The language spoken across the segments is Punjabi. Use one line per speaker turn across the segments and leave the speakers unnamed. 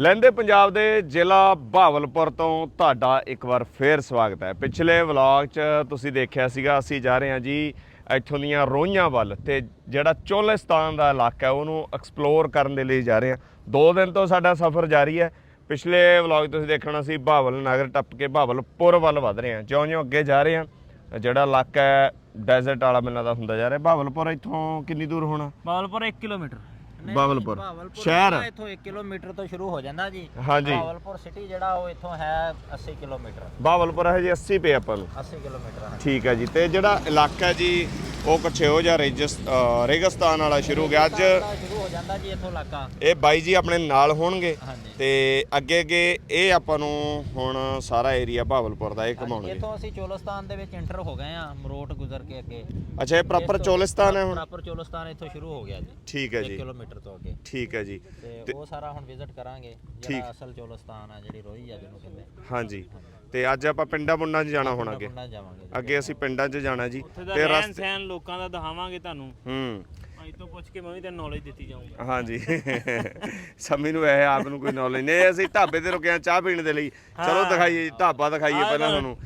ਲਹਿੰਦੇ ਪੰਜਾਬ ਦੇ ਜ਼ਿਲ੍ਹਾ ਬਹਾਵਲਪੁਰ ਤੋਂ ਤੁਹਾਡਾ ਇੱਕ ਵਾਰ ਫੇਰ ਸਵਾਗਤ ਹੈ। ਪਿਛਲੇ ਵਲੌਗ 'ਚ ਤੁਸੀਂ ਦੇਖਿਆ ਸੀਗਾ, ਅਸੀਂ ਜਾ ਰਹੇ ਹਾਂ ਜੀ ਇੱਥੋਂ ਦੀਆਂ ਰੋਈਆਂ ਵੱਲ ਤੇ ਜਿਹੜਾ ਚੋਲਿਸਤਾਨ ਦਾ ਇਲਾਕਾ ਹੈ, ਉਹਨੂੰ ਐਕਸਪਲੋਰ ਕਰਨ ਦੇ ਲਈ ਜਾ ਰਹੇ ਹਾਂ। ਦੋ ਦਿਨ ਤੋਂ ਸਾਡਾ ਸਫ਼ਰ ਜਾਰੀ ਹੈ। ਪਿਛਲੇ ਵਲੌਗ ਤੁਸੀਂ ਦੇਖਣਾ ਸੀ ਬਹਾਵਲ ਨਗਰ ਟੱਪ ਕੇ ਬਹਾਵਲਪੁਰ ਵੱਲ ਵਧ ਰਹੇ ਹਾਂ। ਜਿਉਂ-ਜਿਉਂ ਅੱਗੇ ਜਾ ਰਹੇ ਹਾਂ, ਜਿਹੜਾ ਇਲਾਕਾ ਹੈ ਡੈਜ਼ਰਟ ਵਾਲਾ ਮੈਨੂੰ ਦਾ ਹੁੰਦਾ ਜਾ ਰਿਹਾ। ਬਹਾਵਲਪੁਰ ਇੱਥੋਂ ਕਿੰਨੀ ਦੂਰ ਹੋਣਾ?
ਬਾਵਲਪੁਰ 1 ਕਿਲੋਮੀਟਰ।
ਭਾਵਲਪੁਰ
ਸ਼ਹਿਰ।
ਇੱਥੋਂ 1 ਕਿਲੋਮੀਟਰ ਤੋਂ ਸ਼ੁਰੂ ਹੋ ਜਾਂਦਾ ਜੀ।
ਹਾਂਜੀ।
ਭਾਵਲਪੁਰ ਸਿਟੀ ਜਿਹੜਾ ਉਹ ਇੱਥੋਂ ਹੈ 80 ਕਿਲੋਮੀਟਰ।
ਬਹਾਵਲਪੁਰ ਹੈ ਜੀ 80 ਪਏ ਆਪਾਂ ਨੂੰ।
80 ਕਿਲੋਮੀਟਰ
ਠੀਕ ਹੈ ਜੀ ਤੇ ਜਿਹੜਾ ਇਲਾਕਾ ਜੀ ਉਹ ਕੁਛ ਇਹੋ ਜਿਹਾ ਰੇਜਸ- ਅਹ ਰੇਗਿਸਤਾਨ ਵਾਲਾ ਸ਼ੁਰੂ ਹੋ ਗਿਆ। ਅੱਜ
ਸ਼ੁਰੂ ਹੋ ਜਾਂਦਾ ਜੀ ਇੱਥੋਂ ਇਲਾਕਾ।
ਇਹ ਬਾਈ ਜੀ ਆਪਣੇ ਨਾਲ ਹੋਣਗੇ। ਤੇ ਅੱਗੇ ਅੱਗੇ ਇਹ ਆਪਾਂ ਨੂੰ ਹੁਣ ਸਾਰਾ ਏਰੀਆ ਭਾਵਲਪੁਰ ਦਾ ਇਹ ਘਮਾਉਣਗੇ।
ਇੱਥੋਂ ਅਸੀਂ ਚੋਲਸਤਾਨ ਦੇ ਵਿੱਚ ਐਂਟਰ ਹੋ ਗਏ ਆ ਮਰੋਟ ਗੁਜ਼ਰ ਕੇ ਅੱਗੇ।
ਅੱਛਾ ਇਹ ਪ੍ਰੋਪਰ ਚੋਲਿਸਤਾਨ ਹੈ ਹੁਣ?
ਪ੍ਰੋਪਰ ਚੋਲਸਤਾਨ ਇੱਥੋਂ ਸ਼ੁਰੂ ਹੋ ਗਿਆ ਜੀ।
ਠੀਕ ਹੈ
1
ਜੀ।
ਕਿਲੋਮੀਟਰ ਤੋਂ ਅੱਗੇ।
ਠੀਕ ਹੈ ਜੀ।
ਤੇ ਉਹ ਸਾਰਾ ਹੁਣ ਵਿਜ਼ਿਟ ਕਰਾਂਗੇ ਜਿਹੜਾ ਅਸਲ ਚੋਲਸਤਾਨ ਆ ਜਿਹੜੀ ਰੋਹੀ ਆ ਜਿਹਨੂੰ ਕਹਿੰਦੇ।
ਹਾਂਜੀ। ਤੇ ਅੱਜ ਆਪਾਂ ਪਿੰਡਾਂ ਪੁੰਡਾਂ 'ਚ ਜਾਣਾ ਹੁਣ ਅੱਗੇ।
ਜਾਵਾਂਗੇ।
ਅੱਗੇ ਅਸੀਂ ਪਿੰਡਾਂ 'ਚ ਜਾਣਾ ਜੀ। ਤੇ
ਰਹਿਣ ਸਹਿਣ ਲੋਕਾਂ ਦਾ ਦਿਖਾਵਾਂਗੇ ਤੁਹਾਨੂੰ।
ਹੂੰ।
ਅੱਜ ਤੋਂ ਪੁੱਛ ਕੇ ਮੈਂ ਵੀ ਤੈਨੂੰ ਨੌਲੇਜ ਦਿੱਤੀ ਜਾਊਂਗਾ।
ਹਾਂਜੀ। ਸਮੀ ਨੂੰ ਇਹ ਆਪ ਨੂੰ ਕੋਈ ਨੌਲੇਜ ਨਹੀਂ। ਅਸੀਂ ਢਾਬੇ ਤੇ ਰੁਕੇ ਹਾਂ ਚਾਹ ਪੀਣ ਦੇ ਲਈ। ਚਲੋ ਦਿਖਾਈਏ ਢਾਬਾ ਦਿਖਾਈਏ ਪਹਿਲਾਂ ਤੁਹਾਨੂੰ।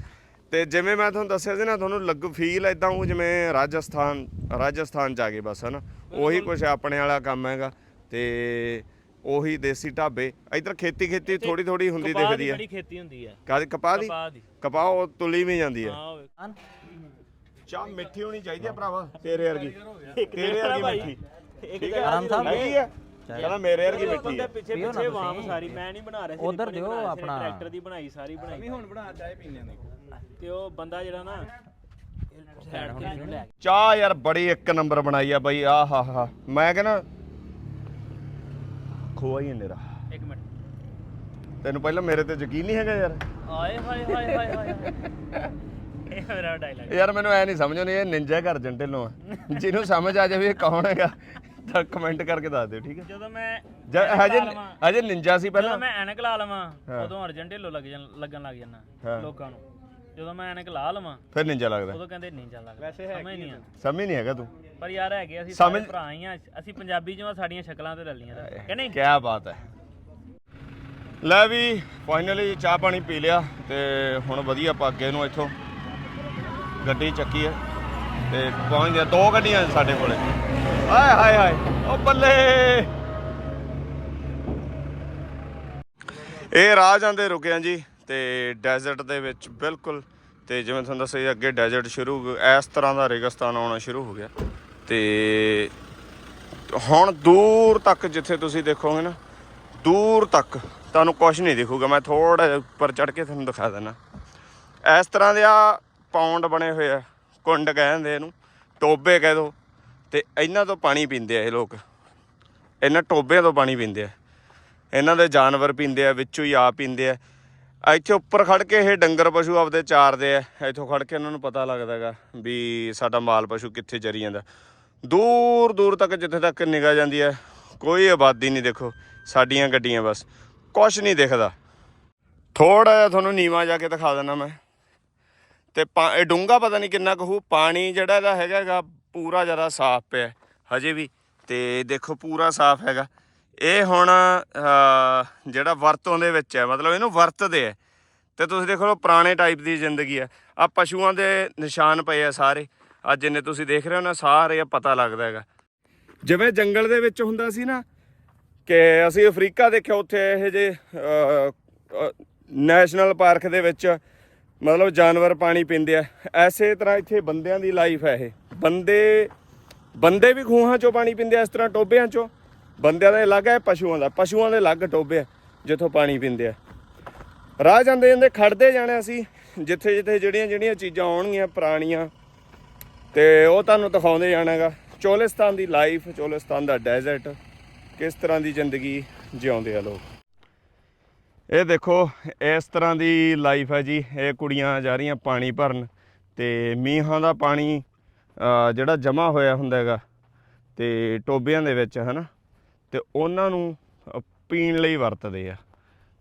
ਤੇ ਜਿਵੇਂ ਮੈਂ ਤੁਹਾਨੂੰ ਦੱਸਿਆ ਸੀ ਨਾ ਤੁਹਾਨੂੰ ਲੱਗ ਫੀਲ ਇਦਾਂ ਉਹ ਜਿਵੇਂ ਰਾਜਸਥਾਨ ਰਾਜਸਥਾਨ ਆ ਗਏ ਬਸ ਹਨਾ? ਉਹੀ ਕੁਝ ਆਪਣੇ ਵਾਲਾ ਕੰਮ ਹੈਗਾ। ਤੇ ਉਹੀ ਦੇਸੀ ਢਾਬੇ। ਇਧਰ ਖੇਤੀ ਖੇਤੀ ਥੋੜੀ ਥੋੜੀ ਹੁੰਦੀ ਦਿਖਦੀ ਹੈ
ਬੜੀ ਖੇਤੀ ਹੁੰਦੀ ਹੈ
ਕਾਦੀ ਕਪਾਹ ਦੀ?
ਕਪਾਹ ਦੀ।
ਕਪਾਹ ਉਹ ਤੁਲੀ ਵੀ ਜਾਂਦੀ ਹਾਂ
ਹਨ?
ਚਾਹ ਮਿੱਠੀ ਹੋਣੀ ਚਾਹੀਦੀ ਹੈ ਭਰਾਵਾ ਤੇਰੇ ਵਰਗੀ। ਤੇਰੇ ਵਰਗੀ ਮਿੱਠੀ। ਠੀਕ ਹੈ
ਆਰਾਮ ਸਾਹਿਬ
ਹੈਗੀ ਹੈ ਕਹਿੰਦਾ ਮੇਰੇ ਵਰਗੀ ਮਿੱਠੀ
ਬੰਦੇ
ਹੈ
ਪਿੱਛੇ
ਨਾ
ਪਿੱਛੇ। ਵਾਮ ਸਾਰੀ ਮੈਂ ਨਹੀਂ ਬਣਾ ਰਿਹਾ ਸੀ
ਉੱਧਰ
ਨੇ
ਦਿਓ ਆਪਣਾ।
ਟਰੈਕਟਰ ਦੀ ਬਣਾਈ ਸਾਰੀ ਬਣਾਈ। ਵੀ ਹੁਣ ਬਣਾ ਚਾਹ ਪੀਣੇ ਤੇ ਉਹ ਬੰਦਾ ਜਿਹੜਾ ਨਾ
ਸਾਈਡ ਲੈ
ਚਾਹ ਯਾਰ ਬੜੀ ਇੱਕ ਨੰਬਰ ਬਣਾਈ ਆ ਬਈ ਆ ਹਾ ਹਾ ਮੈਂ ਕਹਿੰਦਾ ਖੋਆ ਹੀ ਹੈ ਮੇਰਾ
ਇੱਕ ਮਿੰਟ।
ਤੈਨੂੰ ਪਹਿਲਾਂ ਮੇਰੇ ਤੇ ਯਕੀਨ ਨਹੀਂ ਹੈਗਾ ਯਾਰ।
ਆਏ ਹਾਏ ਹਾਏ ਹਾਏ ਹਾਏ ਇਹ ਮੇਰਾ ਡਾਇਲੌਗ
ਯਾਰ ਮੈਨੂੰ ਐ ਨਹੀਂ ਸਮਝ ਆਉਂਦੀ ਇਹ ਨਿੰਜਾ ਘਰ ਢਿੱਲੋਂ ਆ। ਜਿਹਨੂੰ ਸਮਝ ਆ ਜਾਵੇ ਇਹ ਕੌਣ ਹੈਗਾ ਤਾਂ ਕਮੈਂਟ ਕਰਕੇ ਦੱਸ ਦਿਓ ਠੀਕ ਹੈ
ਜਦੋਂ ਮੈਂ
ਜ- ਹਜੇ ਹਜੇ ਨਿੰਜਾ ਸੀ
ਜਦੋਂ
ਪਹਿਲਾਂ।
ਮੈਂ ਐਨਕ ਲਾ ਲਵਾਂ। ਉਦੋਂ ਅਰਜਨ ਢਿੱਲੋਂ ਲੱਗ ਜਾਣ ਲੱਗਣ ਲੱਗ ਜਾਂਦਾ
ਹਾਂ।
ਲੋਕਾਂ ਨੂੰ। ਜਦੋਂ ਮੈਂ ਐਨਕ ਲਾ ਲਵਾਂ
ਫਿਰ ਨਿੰਜਾ ਲੱਗਦਾ।
ਉਦੋਂ ਕਹਿੰਦੇ ਨਹੀਂ ਚੱਲ ਲੱਗਦਾ। ਵੈਸੇ ਸਮਝ ਨਹੀਂ ਆ।
ਸਮਝ ਨਹੀਂ ਹੈਗਾ ਤੂੰ।
ਪਰ ਯਾਰ ਹੈਗੇ ਅਸੀਂ
ਸਮਝ-
ਸਾਰੇ ਭਰਾ ਹੀ ਆ। ਅਸੀਂ ਪੰਜਾਬੀ ਜਿਵੇਂ ਸਾਡੀਆਂ ਸ਼ਕਲਾਂ ਤੇ ਲੈ ਲੀਆਂ ਕਿ ਨਹੀਂ?
ਕੀ ਬਾਤ ਹੈ। ਲੈ ਵੀ ਫਾਈਨਲੀ ਚਾਹ ਪਾਣੀ ਪੀ ਲਿਆ ਤੇ ਹੁਣ ਵਧੀਆ ਆਪਾਂ ਅੱਗੇ ਨੂੰ ਇੱਥੋਂ ਗੱਡੀ ਚੱਕੀ ਹੈ ਤੇ ਪਹੁੰਚ ਗਿਆ। ਦੋ ਗੱਡੀਆਂ ਨੇ ਸਾਡੇ ਕੋਲੇ। ਆਏ ਹਾਏ ਹਾਏ ਉਹ ਬੱਲੇ। ਇਹ ਰਾਹ ਜਾਂਦੇ ਰੁਕੇ ਆ ਜੀ। ਤੇ ਡੈਜ਼ਰਟ ਦੇ ਵਿੱਚ ਬਿਲਕੁਲ ਤੇ ਜਿਵੇਂ ਤੁਹਾਨੂੰ ਦੱਸਿਆ ਜੀ, ਅੱਗੇ ਡੈਜ਼ਰਟ ਸ਼ੁਰੂ ਹੋ ਗਿਆ। ਇਸ ਤਰ੍ਹਾਂ ਦਾ ਰੇਗਿਸਤਾਨ ਆਉਣਾ ਸ਼ੁਰੂ ਹੋ ਗਿਆ। ਤੇ ਹੁਣ ਦੂਰ ਤੱਕ ਜਿੱਥੇ ਤੁਸੀਂ ਦੇਖੋਗੇ ਨਾ ਦੂਰ ਤੱਕ ਤੁਹਾਨੂੰ ਕੁਝ ਨਹੀਂ ਦਿਖੂਗਾ। ਮੈਂ ਥੋੜਾ ਜਿਹਾ ਉੱਪਰ ਚੜ ਕੇ ਤੁਹਾਨੂੰ ਦਿਖਾ ਦਿੰਦਾ। ਇਸ ਤਰ੍ਹਾਂ ਦੇ ਆ ਪੌਂਡ ਬਣੇ ਹੋਏ ਆ ਕੁੰਡ ਕਹਿੰਦੇ ਇਹਨੂੰ ਟੋਬੇ ਕਹਿ ਦੋ। ਤੇ ਇਹਨਾਂ ਤੋਂ ਪਾਣੀ ਪੀਂਦੇ ਆ ਇਹ ਲੋਕ। ਇਹਨਾਂ ਟੋਬਿਆਂ ਤੋਂ ਪਾਣੀ ਪੀਂਦੇ ਆ। ਇਹਨਾਂ ਦੇ ਜਾਨਵਰ ਪੀਂਦੇ ਆ ਵਿੱਚੋਂ ਹੀ ਆਪ ਪੀਂਦੇ ਆ। ਇੱਥੇ ਉੱਪਰ ਖੜ ਕੇ ਇਹ ਡੰਗਰ ਪਸ਼ੂ ਆਪਦੇ ਚਾਰਦੇ ਆ। ਇੱਥੋਂ ਖੜ ਕੇ ਉਹਨਾਂ ਨੂੰ ਪਤਾ ਲੱਗਦਾ ਹੈਗਾ ਵੀ ਸਾਡਾ ਮਾਲ ਪਸ਼ੂ ਕਿੱਥੇ ਚਰੀ ਜਾਂਦਾ। ਦੂਰ ਦੂਰ ਤੱਕ ਜਿੱਥੇ ਤੱਕ ਨਿਗਾਹ ਜਾਂਦੀ ਹੈ ਕੋਈ ਆਬਾਦੀ ਨਹੀਂ ਦੇਖੋ, ਸਾਡੀਆਂ ਗੱਡੀਆਂ ਬਸ ਕੁਝ ਨਹੀਂ ਦਿਖਦਾ। ਥੋੜਾ ਜਿਹਾ ਤੁਹਾਨੂੰ ਨੀਵਾ ਜਾ ਕੇ ਦਿਖਾ ਦਿੰਦਾ ਮੈਂ। ਤੇ ਪਾ- ਇਹ ਡੂੰਗਾ ਪਤਾ ਨਹੀਂ ਕਿੰਨਾ ਕਹੂ ਪਾਣੀ ਜਿਹੜਾ ਇਹਦਾ ਹੈਗਾ ਹੈਗਾ ਪੂਰਾ ਜ਼ਿਆਦਾ ਸਾਫ਼ ਪਿਆ, ਹਜੇ ਵੀ। ਤੇ ਦੇਖੋ ਪੂਰਾ ਸਾਫ਼ ਹੈਗਾ। ਇਹ ਹੁਣ ਜਿਹੜਾ ਵਰਤੋਂ ਦੇ ਵਿੱਚ ਹੈ, ਮਤਲਬ ਇਹਨੂੰ ਵਰਤਦੇ ਆ ਤੇ ਤੁਸੀਂ ਦੇਖ ਲਓ, ਪੁਰਾਣੇ ਟਾਈਪ ਦੀ ਜ਼ਿੰਦਗੀ ਆ ਆ ਪਸ਼ੂਆਂ ਦੇ ਨਿਸ਼ਾਨ ਪਏ ਆ ਸਾਰੇ। ਆ ਜਿੰਨੇ ਤੁਸੀਂ ਦੇਖ ਰਹੇ ਹੋ ਨਾ ਸਾਰੇ ਪਤਾ ਲੱਗਦਾ ਹੈਗਾ। ਜਿਵੇਂ ਜੰਗਲ ਦੇ ਵਿੱਚ ਹੁੰਦਾ ਸੀ ਨਾ, ਕਿ ਅਸੀਂ ਅਫਰੀਕਾ ਦੇਖਿਆ, ਉੱਥੇ ਇਹ ਜੇ ਨੈਸ਼ਨਲ ਪਾਰਕ ਦੇ ਵਿੱਚ ਮਤਲਬ ਜਾਨਵਰ ਪਾਣੀ ਪੀਂਦੇ ਆ। ਐਸੇ ਤਰ੍ਹਾਂ ਇੱਥੇ ਬੰਦਿਆਂ ਦੀ ਲਾਈਫ ਹੈ ਇਹ। ਬੰਦੇ ਬੰਦੇ ਵੀ ਖੂਹਾਂ ਚੋਂ ਪਾਣੀ ਪੀਂਦੇ ਆ, ਇਸ ਤਰ੍ਹਾਂ ਟੋਬਿਆਂ ਚੋਂ। ਬੰਦਿਆਂ ਦਾ ਅਲੱਗ ਹੈ, ਪਸ਼ੂਆਂ ਦਾ। ਪਸ਼ੂਆਂ ਦੇ ਅਲੱਗ ਟੋਬੇ ਆ ਜਿੱਥੋਂ ਪਾਣੀ ਪੀਂਦੇ ਆ। ਰਾਹ ਜਾਂਦੇ ਜਾਂਦੇ ਖੜਦੇ ਜਾਣਾ ਅਸੀਂ, ਜਿੱਥੇ ਜਿੱਥੇ ਜਿਹੜੀਆਂ ਜਿਹੜੀਆਂ ਚੀਜ਼ਾਂ ਆਉਣਗੀਆਂ, ਪੁਰਾਣੀਆਂ, ਤੇ ਉਹ ਤੁਹਾਨੂੰ ਦਿਖਾਉਂਦੇ ਜਾਣਾਗਾ। ਚੋਲਿਸਤਾਨ ਦੀ ਲਾਈਫ, ਚੋਲਿਸਤਾਨ ਦਾ ਡੈਜ਼ਰਟ, ਕਿਸ ਤਰ੍ਹਾਂ ਦੀ ਜ਼ਿੰਦਗੀ ਜਿਉਂਦੇ ਆ ਲੋਕ। ਇਹ ਦੇਖੋ, ਇਸ ਤਰ੍ਹਾਂ ਦੀ ਲਾਈਫ ਹੈ ਜੀ। ਇਹ ਕੁੜੀਆਂ ਜਾ ਰਹੀਆਂ ਪਾਣੀ ਭਰਨ, ਤੇ ਮੀਂਹਾਂ ਦਾ ਪਾਣੀ ਜਿਹੜਾ ਜਮਾ ਹੋਇਆ ਹੁੰਦਾ ਹੈਗਾ, ਤੇ ਟੋਬਿਆਂ ਦੇ ਵਿੱਚ, ਹਨਾ? ਤੇ ਉਹਨਾਂ ਨੂੰ ਪੀਣ ਲਈ ਵਰਤਦੇ ਆ।